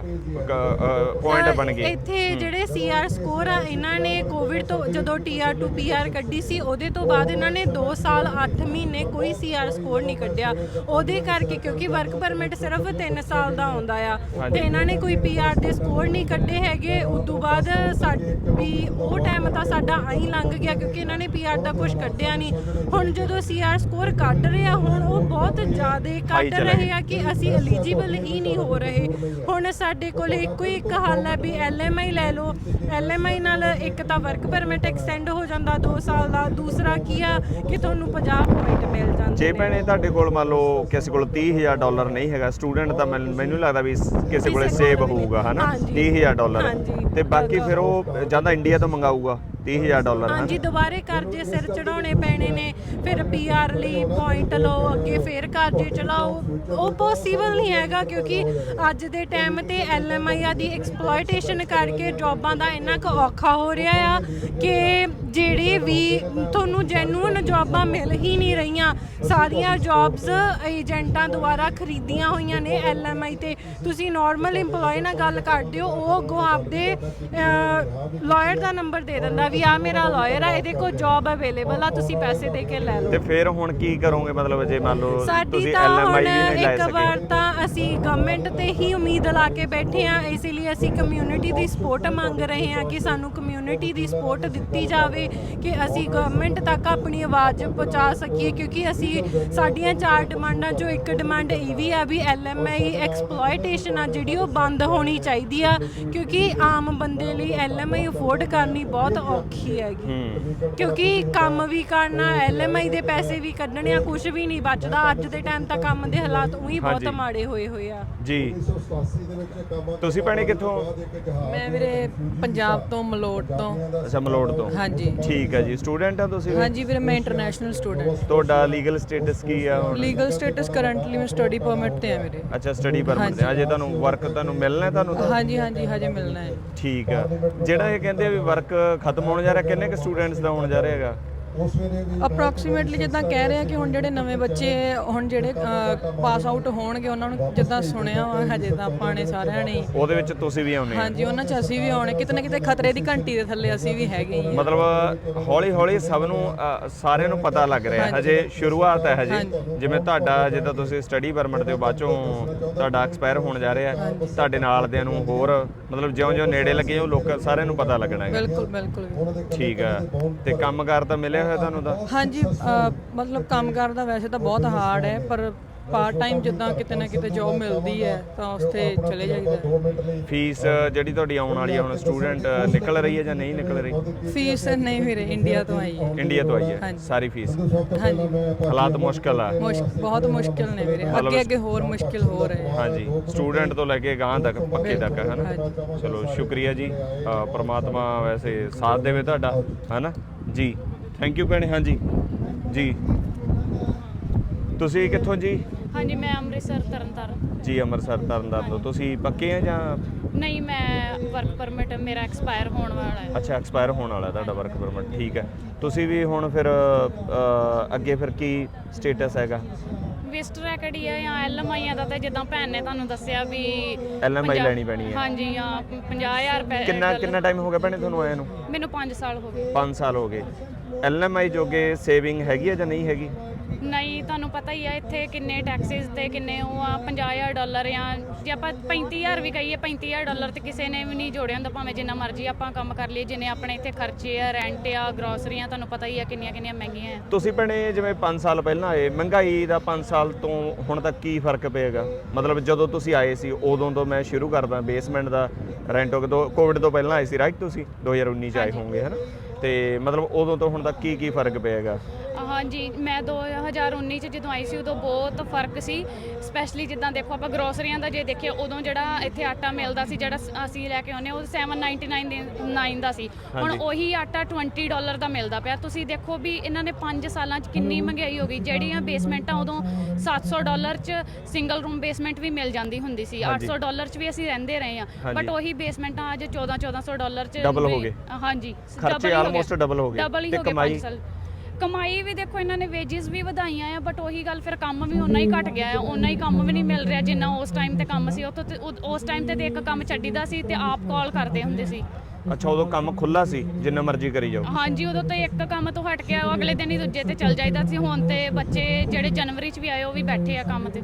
ਪੁਆਇੰਟ ਬਣ ਗਏ
ਇੱਥੇ ਜਿਹੜੇ ਸੀਆਰ ਸਕੋਰ ਆ ਇਹਨਾਂ ਨੇ ਕੋਵਿਡ ਤੋਂ ਜਦੋਂ ਟੀਆਰ ਟੂ ਪੀਆਰ ਕੱਢੀ ਸੀ ਉਹਦੇ ਤੋਂ ਬਾਅਦ ਇਹਨਾਂ ਨੇ 2 ਸਾਲ 8 ਮਹੀਨੇ ਕੋਈ ਸੀਆਰ ਸਕੋਰ ਨਹੀਂ ਕੱਢਿਆ। ਉਹਦੇ ਕਰਕੇ ਕਿਉਂਕਿ ਵਰਕ ਪਰਮਿਟ ਸਿਰਫ 3 ਸਾਲ ਦਾ ਆਉਂਦਾ ਆ। ਤੇ ਇਹਨਾਂ ਨੇ ਕੋਈ ਪੀਆਰ ਦੇ ਸਕੋਰ ਨਹੀਂ ਕੱਢੇ ਹੈਗੇ। ਉਦੋਂ ਬਾਅਦ ਸਾਡੀ ਉਹ ਟਾਈਮ ਤਾਂ ਸਾਡਾ ਆਈ ਲੰਘ ਗਿਆ ਕਿਉਂਕਿ ਇਹਨਾਂ ਨੇ ਪੀਆਰ ਦਾ ਕੁਝ ਕੱਢਿਆ ਨਹੀਂ। ਹੁਣ ਜਦੋਂ ਸੀਆਰ ਸਕੋਰ ਕੱਢ ਰਹੇ ਆ ਹੁਣ ਉਹ ਬਹੁਤ ਜ਼ਿਆਦਾ ਕੱਢ ਰਹੇ। ਆ ਕਿ ਅਸੀਂ ਐਲੀਜੀਬਲ ਹੀ ਨਹੀਂ ਹੋ ਰਹੇ। ਹੁਣ ਸਾਡੇ ਕੋਲ ਇੱਕੋ ਹੀ ਇੱਕ ਹੱਲ ਹੈ ਵੀ ਐਲਐਮਆਈ ਲੈ ਲਓ। ਐਲਐਮਆਈ ਨਾਲ ਇੱਕ ਤਾਂ ਵਰਕ ਪਰਮਿਟ ਐਕਸਟੈਂਡ ਹੋ ਜਾਂਦਾ 2 ਸਾਲ ਦਾ। ਦੂਸਰਾ ਕੀ ਆ ਕਿ ਤੁਹਾਨੂੰ 50 ਪੁਆਇੰਟ ਮਿਲ ਜਾਂਦੇ
ਜੇ ਭੈਣੇ ਤੁਹਾਡੇ ਕੋਲ ਮੰਨ ਲਓ ਕਿਸੇ ਕੋਲ 30000 ਡਾਲਰ ਨਹੀਂ ਹੈਗਾ ਸਟੂਡੈਂਟ ਤਾਂ ਮੈਨੂੰ ਮੈਨੂੰ ਲੱਗਦਾ ਵੀ ਕਿਸੇ ਕੋਲੇ ਸੇਵ ਹੋਊਗਾ ਹਨਾ?
ਹਾਂਜੀ।
30000 ਡਾਲਰ। ਤੇ ਬਾਕੀ ਫਿਰ ਉਹ ਜਾਂਦਾ ਇੰਡੀਆ ਤੋਂ ਮੰਗਾਊਗਾ? 30000 ਡਾਲਰ ਹਨਾ
ਹਾਂਜੀ, ਦੁਬਾਰੇ ਕਰਜ਼ੇ ਸਿਰ ਚੜਾਉਣੇ ਪੈਣੇ ਨੇ, ਫਿਰ ਪੀਆਰ ਲਈ ਪੁਆਇੰਟ ਲਓ, ਅੱਗੇ ਫਿਰ ਕਰਜ਼ੇ ਚਲਾਓ। ਉਹ ਪੋਸੀਬਲ ਨਹੀਂ ਹੈਗਾ ਕਿਉਂਕਿ ਅੱਜ ਦੇ ਟਾਈਮ ਤੇ ਐਲਐਮਆਈ ਦੀ ਐਕਸਪਲੋਇਟੇਸ਼ਨ ਕਰਕੇ ਜੌਬਾਂ ਦਾ ਇੰਨਾ ਕੁ ਔਖਾ ਹੋ ਰਿਹਾ ਆ ਕਿ ਜਿਹੜੇ ਵੀ ਤੁਹਾਨੂੰ ਜੈਨੂਇਨ ਜੌਬਾਂ ਮਿਲ ਹੀ ਨਹੀਂ ਰਹੀਆਂ ਸਾਰੀਆਂ ਜੌਬਸ ਏਜੰਟਾਂ ਦੁਆਰਾ ਖਰੀਦੀਆਂ ਹੋਈਆਂ ਨੇ ਐਲਐਮਆਈ ਤੇ। ਤੁਸੀਂ ਨਾਰਮਲ EMPLOYE ਨਾਲ ਗੱਲ ਕਰਦੇ ਹੋ ਉਹ ਅੱਗੋਂ ਆਪਦੇ ਲਾਇਰ ਦਾ ਨੰਬਰ ਦੇ ਦਿੰਦਾ ਵੀ ਆ ਮੇਰਾ ਲਾਇਰ ਆ ਇਹਦੇ ਕੋਲ ਜੌਬ ਅਵੇਲੇਬਲ ਆ ਤੁਸੀਂ ਪੈਸੇ ਦੇ ਕੇ ਲੈ ਲਓ।
ਤੇ ਫਿਰ ਹੁਣ ਕੀ ਕਰੋਗੇ? ਮਤਲਬ ਜੇ ਮੰਨ ਲਓ
ਸਾਡੀ
ਤੁਸੀਂ
ਤਾਂ ਹੁਣ
ਐਲਐਮਆਈ ਵੀ ਨਹੀਂ ਲੈ
ਇੱਕ ਵਾਰ
ਸਕੇ
ਤਾਂ ਅਸੀਂ ਗਵਰਨਮੈਂਟ ਤੇ ਹੀ ਉਮੀਦ ਲਾ ਕੇ ਬੈਠੇ ਆ ਇਸ ਲਈ ਅਸੀਂ ਕਮਿਊਨਿਟੀ ਦੀ ਸਪੋਰਟ ਮੰਗ ਰਹੇ ਹਾਂ ਕਿ ਸਾਨੂੰ ਕਮਿਊਨਿਟੀ ਦੀ ਸਪੋਰਟ ਦਿੱਤੀ ਜਾਵੇ ਕਿ ਅਸੀਂ ਗਵਰਨਮੈਂਟ ਤੱਕ ਆਪਣੀ ਆਵਾਜ਼ ਪਹੁੰਚਾ ਸਕੀਏ ਕਿਉਂਕਿ ਅਸੀਂ ਸਾਡੀਆਂ ਚਾਰ ਡਿਮਾਂਡਾਂ ਚੋਂ ਇੱਕ ਡਿਮਾਂਡ ਇਹ ਵੀ ਆ ਵੀ ਐਲਐਮਆਈ ਐਕਸਪਲੋਇਟੇਸ਼ਨ ਆ ਜਿਹੜੀ ਉਹ ਬੰਦ ਹੋਣੀ ਚਾਹੀਦੀ ਆ ਕਿਉਂਕਿ ਆਮ ਬੰਦੇ ਲਈ ਐਲਐਮਆਈ ਅਫੋਰਡ ਕਰਨੀ ਬਹੁਤ ਔਖੀ ਹੈਗੀ। ਕਿਉਂਕਿ ਕੰਮ ਵੀ ਕਰਨਾ ਐਲਐਮਆਈ ਦੇ ਪੈਸੇ ਵੀ ਕੱਢਣੇ ਆ ਕੁਝ ਵੀ ਨਹੀਂ ਬਚਦਾ। ਅੱਜ ਦੇ ਟਾਈਮ ਤਾਂ ਕੰਮ ਦੇ ਹਾਲਾਤ ਉਹੀ ਬਹੁਤ। ਮਾੜੇ ਹੋਏ ਹੋਏ ਆ।
ਜੀ। ਤੁਸੀਂ ਭੈਣੇ ਕਿੱਥੋਂ?
ਮੈਂ ਵੀਰੇ ਪੰਜਾਬ ਤੋਂ ਮਲੋਟ। ਤੋਂ।
ਅੱਛਾ ਮਲੋੜ ਤੋਂ।
ਹਾਂਜੀ।
ਠੀਕ ਹੈ ਜੀ। ਸਟੂਡੈਂਟ ਆ ਤੁਸੀਂ?
ਹਾਂਜੀ ਵੀਰੇ ਮੈਂ ਇੰਟਰਨੈਸ਼ਨਲ ਸਟੂਡੈਂਟ
ਤੁਹਾਡਾ ਲੀਗਲ ਸਟੇਟਸ ਕੀ ਆ? ਹੁਣ
ਲੀਗਲ ਸਟੇਟਸ ਕਰੰਟਲੀ ਮੈਂ ਸਟੱਡੀ ਪਰਮਿਟ ਤੇ ਆ ਮੇਰੇ
ਅੱਛਾ ਸਟੱਡੀ ਪਰਮਿਟ
ਹਾਂਜੀ।
ਅਜੇ ਤੁਹਾਨੂੰ ਵਰਕ ਤੁਹਾਨੂੰ ਮਿਲਣਾ ਹੈ ਤੁਹਾਨੂੰ ਤਾਂ?
ਹਾਂਜੀ ਹਾਂਜੀ ਹਜੇ ਮਿਲਣਾ ਹੈ।
ਠੀਕ ਆ। ਜਿਹੜਾ ਇਹ ਕਹਿੰਦੇ ਆ ਵੀ ਵਰਕ ਖਤਮ ਹੋਣ ਜਾ ਰਿਹਾ ਕਿੰਨੇ ਕੁ ਸਟੂਡੈਂਟਸ ਦਾ ਹੋਣ ਜਾ ਰਿਹਾ ਹੈਗਾ?
ਅਪਰੋਕਸੀਮੇਟਲੀ ਜਿੱਦਾਂ ਕਹਿ ਰਹੇ ਆ ਕਿ ਹੁਣ ਜਿਹੜੇ ਨਵੇਂ ਬੱਚੇ ਹੁਣ ਜਿਹੜੇ ਪਾਸ ਆਊਟ ਹੋਣਗੇ ਉਹਨਾਂ ਨੂੰ ਜਿੱਦਾਂ ਸੁਣਿਆ ਵਾ ਹਜੇ ਤਾਂ ਆਪਾਂ ਨੇ ਸਾਰਿਆਂ ਨੇ।
ਉਹਦੇ ਵਿੱਚ ਤੁਸੀਂ ਵੀ ਆਉਨੇ ਆ
ਹਾਂਜੀ ਉਹਨਾਂ 'ਚ ਅਸੀਂ ਵੀ ਆਉਣੇ। ਕਿਤੇ ਨਾ ਕਿਤੇ ਖਤਰੇ ਦੀ ਘੰਟੀ ਦੇ ਥੱਲੇ ਅਸੀਂ ਵੀ ਹੈਗੇ ਹੀ।
ਮਤਲਬ ਹੌਲੀ ਹੌਲੀ ਸਭ ਨੂੰ ਸਾਰਿਆਂ ਨੂੰ ਪਤਾ ਲੱਗ ਰਿਹਾ। ਹਜੇ। ਸ਼ੁਰੂਆਤ ਹੈ ਹਜੇ। ਜਿਵੇਂ ਤੁਹਾਡਾ ਜਿੱਦਾਂ ਤੁਸੀਂ ਸਟੱਡੀ ਪਰਮਿਟ ਦੇ ਬਾਅਦ ਚੋਂ ਤੁਹਾਡਾ ਐਕਸਪਾਇਰ ਹੋਣ ਜਾ ਰਿਹਾ ਹੈ ਤੁਹਾਡੇ ਨਾਲ ਦਿਆਂ ਨੂੰ ਹੋਰ ਮਤਲਬ ਜਿਉਂ-ਜਿਉਂ ਨੇੜੇ ਲੱਗੇ ਉਹ ਲੋਕ ਸਾਰਿਆਂ ਨੂੰ ਪਤਾ ਲੱਗਣਾ ਹੈ
ਬਿਲਕੁਲ ਬਿਲਕੁਲ।
ਠੀਕ ਹੈ। ਤੇ ਕੰਮਕਾਰ ਤਾਂ ਮਿਲਿਆ? ਹੋਇਆ ਤੁਹਾਨੂੰ ਤਾਂ
ਹਾਂਜੀ ਮਤਲਬ ਕੰਮ ਕਰਦਾ ਵੈਸੇ ਤਾਂ ਬਹੁਤ ਹਾਰਡ ਹੈ ਪਰ ਪਾਰਟ ਟਾਈਮ ਜਿੱਦਾਂ ਕਿਤੇ ਨਾ ਕਿਤੇ ਜੋਬ ਮਿਲਦੀ ਹੈ ਤਾਂ ਉਸ ਤੇ ਚਲੇ ਜਾਈਦਾ ਹੈ।
ਫੀਸ ਜਿਹੜੀ ਤੁਹਾਡੀ ਆਉਣ ਵਾਲੀ ਹੈ ਹੁਣ ਸਟੂਡੈਂਟ ਨਿਕਲ ਰਹੀ ਹੈ ਜਾਂ ਨਹੀਂ ਨਿਕਲ ਰਹੀ?
ਫੀਸ ਨਹੀਂ ਵੀਰੇ ਇੰਡੀਆ ਤੋਂ ਆਈ ਹੈ।
ਇੰਡੀਆ ਤੋਂ ਆਈ ਹੈ
ਹਾਂਜੀ।
ਸਾਰੀ ਫੀਸ?
ਹਾਂਜੀ।
ਹਾਲਾਤ ਮੁਸ਼ਕਲ ਆ।
ਮੁਸ਼ਕ ਬਹੁਤ ਮੁਸ਼ਕਿਲ ਨੇ ਵੀਰੇ। ਅੱਗੇ ਅੱਗੇ ਹੋਰ ਮੁਸ਼ਕਿਲ ਹੋ ਰਹੇ
ਹਾਂਜੀ ਸਟੂਡੈਂਟ ਤੋਂ ਲੈ ਕੇ ਗਾਂ ਤੱਕ ਪੱਕੇ ਤੱਕ ਹੈ ਨਾ ਚਲੋ ਸ਼ੁਕਰੀਆ ਜੀ। ਅ, ਪ੍ਰਮਾਤਮਾ ਵੈਸੇ ਸਾਥ ਦੇਵੇ ਤੁਹਾਡਾ ਹੈ ਨਾ ਜੀ। ਥੈਂਕ ਯੂ ਭੈਣੇ ਹਾਂਜੀ। ਜੀ। ਤੁਸੀਂ ਕਿੱਥੋਂ ਜੀ?
ਹਾਂਜੀ ਮੈਂ ਅੰਮ੍ਰਿਤਸਰ ਤਰਨਤਾਰਨ।
ਜੀ ਅੰਮ੍ਰਿਤਸਰ ਤਰਨਤਾਰਨ ਤੋਂ। ਤੁਸੀਂ ਪੱਕੇ ਆ ਜਾਂ?
ਨਹੀਂ ਮੈਂ ਵਰਕ ਪਰਮਿਟ ਮੇਰਾ ਐਕਸਪਾਇਰ ਹੋਣ ਵਾਲਾ ਹੈ।
ਅੱਛਾ ਐਕਸਪਾਇਰ ਹੋਣ ਵਾਲਾ ਤੁਹਾਡਾ ਵਰਕ ਪਰਮਿਟ ਠੀਕ ਹੈ। ਤੁਸੀਂ ਵੀ ਹੁਣ ਫਿਰ ਅੱਗੇ ਫਿਰ ਕੀ ਸਟੇਟਸ ਹੈਗਾ?
ਵਿਜ਼ਟਰ ਐਕਡੀ ਆ ਜਾਂ ਐਲਐਮਆਈ ਦਾ ਤੇ ਜਿੱਦਾਂ ਭੈਣ ਨੇ ਤੁਹਾਨੂੰ ਦੱਸਿਆ ਵੀ ਪੰਜਾਹ-
ਲੈਣੀ ਪੈਣੀ ਹੈ।
ਹਾਂਜੀ ਹਾਂ 50000 ਰੁਪਏ
ਕਿੰਨਾ ਕਿੰਨਾ ਟਾਈਮ ਹੋ ਗਿਆ ਭੈਣੇ ਤੁਹਾਨੂੰ ਆਏ ਨੂੰ?
ਮੈਨੂੰ 5 ਸਾਲ ਹੋ ਗਏ।
5 ਸਾਲ ਹੋ ਗਏ। ਐਲਐਮਆਈ ਜੋਗੇ ਸੇਵਿੰਗ ਹੈਗੀ ਹੈ ਜਾਂ ਨਹੀਂ ਹੈਗੀ?
ਨਹੀਂ ਤੁਹਾਨੂੰ ਪਤਾ ਹੀ ਆ ਇੱਥੇ ਕਿੰਨੇ ਟੈਕਸਿਸ ਤੇ ਕਿੰਨੇ ਉਹ ਆ 50000 ਡਾਲਰ ਜਾਂ ਜੇ ਆਪਾਂ 35000 ਵੀ ਕਹੀਏ 35000 ਡਾਲਰ ਤੇ ਕਿਸੇ ਨੇ ਵੀ ਨਹੀਂ ਜੋੜਿਆ ਹੁੰਦਾ ਭਾਵੇਂ ਜਿੰਨਾ ਮਰਜ਼ੀ ਆਪਾਂ ਕੰਮ ਕਰ ਲਈਏ ਜਿੰਨੇ ਆਪਣੇ ਇੱਥੇ ਖਰਚੇ ਆ ਰੈਂਟ ਆ ਗਰੋਸਰੀਆਂ ਤੁਹਾਨੂੰ ਪਤਾ ਹੀ ਆ ਕਿੰਨੀਆਂ ਕਿੰਨੀਆਂ ਮਹਿੰਗੀਆਂ ਆ।
ਤੁਸੀਂ ਭੈਣੇ ਜਿਵੇਂ 5 ਸਾਲ ਪਹਿਲਾਂ ਆਏ ਮਹਿੰਗਾਈ ਦਾ 5 ਸਾਲ ਤੋਂ ਹੁਣ ਤੱਕ ਕੀ ਫ਼ਰਕ ਪਏਗਾ? ਮਤਲਬ ਜਦੋਂ ਤੁਸੀਂ ਆਏ ਸੀ ਉਦੋਂ ਤੋਂ ਮੈਂ ਸ਼ੁਰੂ ਕਰਦਾ ਬੇਸਮੈਂਟ ਦਾ ਰੈਂਟ ਕੋਵਿਡ ਤੋਂ ਪਹਿਲਾਂ ਆਏ ਸੀ ਰਾਈਟ ਤੁਸੀਂ? 2019 ਚ ਆਏ ਹੋਵੋਗੇ ਹੈ ਨਾ ਤੇ ਮਤਲਬ ਉਦੋਂ ਤੋਂ ਹੁਣ ਤੱਕ ਕੀ ਕੀ ਫ਼ਰਕ ਪਏਗਾ
ਹਾਂਜੀ ਮੈਂ 2019 ਚ ਜਦੋਂ ਆਈ ਸੀ ਉਦੋਂ ਬਹੁਤ ਫ਼ਰਕ ਸੀ ਸਪੈਸ਼ਲੀ ਜਿੱਦਾਂ ਦੇਖੋ ਆਪਾਂ ਗਰੋਸਰੀਆਂ ਦਾ ਜੇ ਦੇਖੀਏ ਉਦੋਂ ਜਿਹੜਾ ਇੱਥੇ ਆਟਾ ਮਿਲਦਾ ਸੀ ਜਿਹੜਾ ਸ- ਅਸੀਂ ਲੈ ਕੇ ਆਉਂਦੇ ਉਹ 799 ਦੇ- 9 ਦਾ ਸੀ ਹੁਣ
ਹਾਂਜੀ।
ਉਹੀ ਆਟਾ 20 ਡਾਲਰ ਦਾ ਮਿਲਦਾ ਪਿਆ ਤੁਸੀਂ ਦੇਖੋ ਵੀ ਇਹਨਾਂ ਨੇ 5 ਸਾਲਾਂ ਚ ਕਿੰਨੀ ਮਹਿੰਗਾਈ ਹੋ ਗਈ ਜਿਹੜੀਆਂ ਬੇਸਮੈਂਟਾਂ ਉਦੋਂ 700 ਡਾਲਰ ਚ ਸਿੰਗਲ ਰੂਮ ਬੇਸਮੈਂਟ ਵੀ ਮਿਲ ਜਾਂਦੀ ਹੁੰਦੀ ਸੀ
ਹਾਂਜੀ।
800 ਡਾਲਰ ਚ ਵੀ ਅਸੀਂ ਰਹਿੰਦੇ ਰਹੇ ਹਾਂ
ਹਾਂਜੀ।
ਬਟ ਉਹੀ ਬੇਸਮੈਂਟਾਂ ਅੱਜ 14 1400 ਡਾਲਰ ਚ
Double ਹੋ
ਵੀ-
ਗਏ।
ਹਾਂਜੀ
ਖਰਚੇ
double ਹੀ
almost double ਹੋ ਗਏ।
Double ਹੀ
ਕਮਾਈ?
ਪੰਜ ਸਾਲ ਕਮਾਈ ਵੀ ਦੇਖੋ ਇਹਨਾਂ ਨੇ ਵੇਜਸ ਵੀ ਵਧਾਈਆਂ ਆ ਬਟ ਉਹੀ ਗੱਲ ਫਿਰ ਕੰਮ ਵੀ ਓਨਾ ਹੀ ਘਟ ਗਿਆ ਹੈ ਓਨਾ ਹੀ ਕੰਮ ਵੀ ਨਹੀਂ ਮਿਲ ਰਿਹਾ ਜਿੰਨਾ ਉਸ ਟਾਈਮ ਤੇ ਕੰਮ ਸੀ ਉੱਥੋਂ ਤੇ ਉਦ- ਉਸ ਟਾਈਮ ਤੇ ਤੇ ਇੱਕ ਕੰਮ ਛੱਡੀਦਾ ਸੀ ਤੇ ਆਪ ਕਾਲ ਕਰਦੇ ਹੁੰਦੇ ਸੀ
ਅੱਛਾ ਉਦੋਂ ਕੰਮ ਖੁੱਲਾ ਸੀ ਜਿੰਨਾ ਮਰਜ਼ੀ ਕਰੀ ਜਾਓ
ਹਾਂਜੀ ਉਦੋਂ ਤੇ ਇੱਕ ਕੰਮ ਤੋਂ ਹਟ ਗਿਆ ਉਹ ਅਗਲੇ ਦਿਨ ਹੀ ਦੂਜੇ ਤੇ ਚੱਲ ਜਾਈਦਾ ਸੀ ਹੁਣ ਤੇ ਬੱਚੇ ਜਿਹੜੇ ਜਨਵਰੀ ਚ ਵੀ ਆਏ ਉਹ ਵੀ ਬੈਠੇ ਆ ਕੰਮ ਤੇ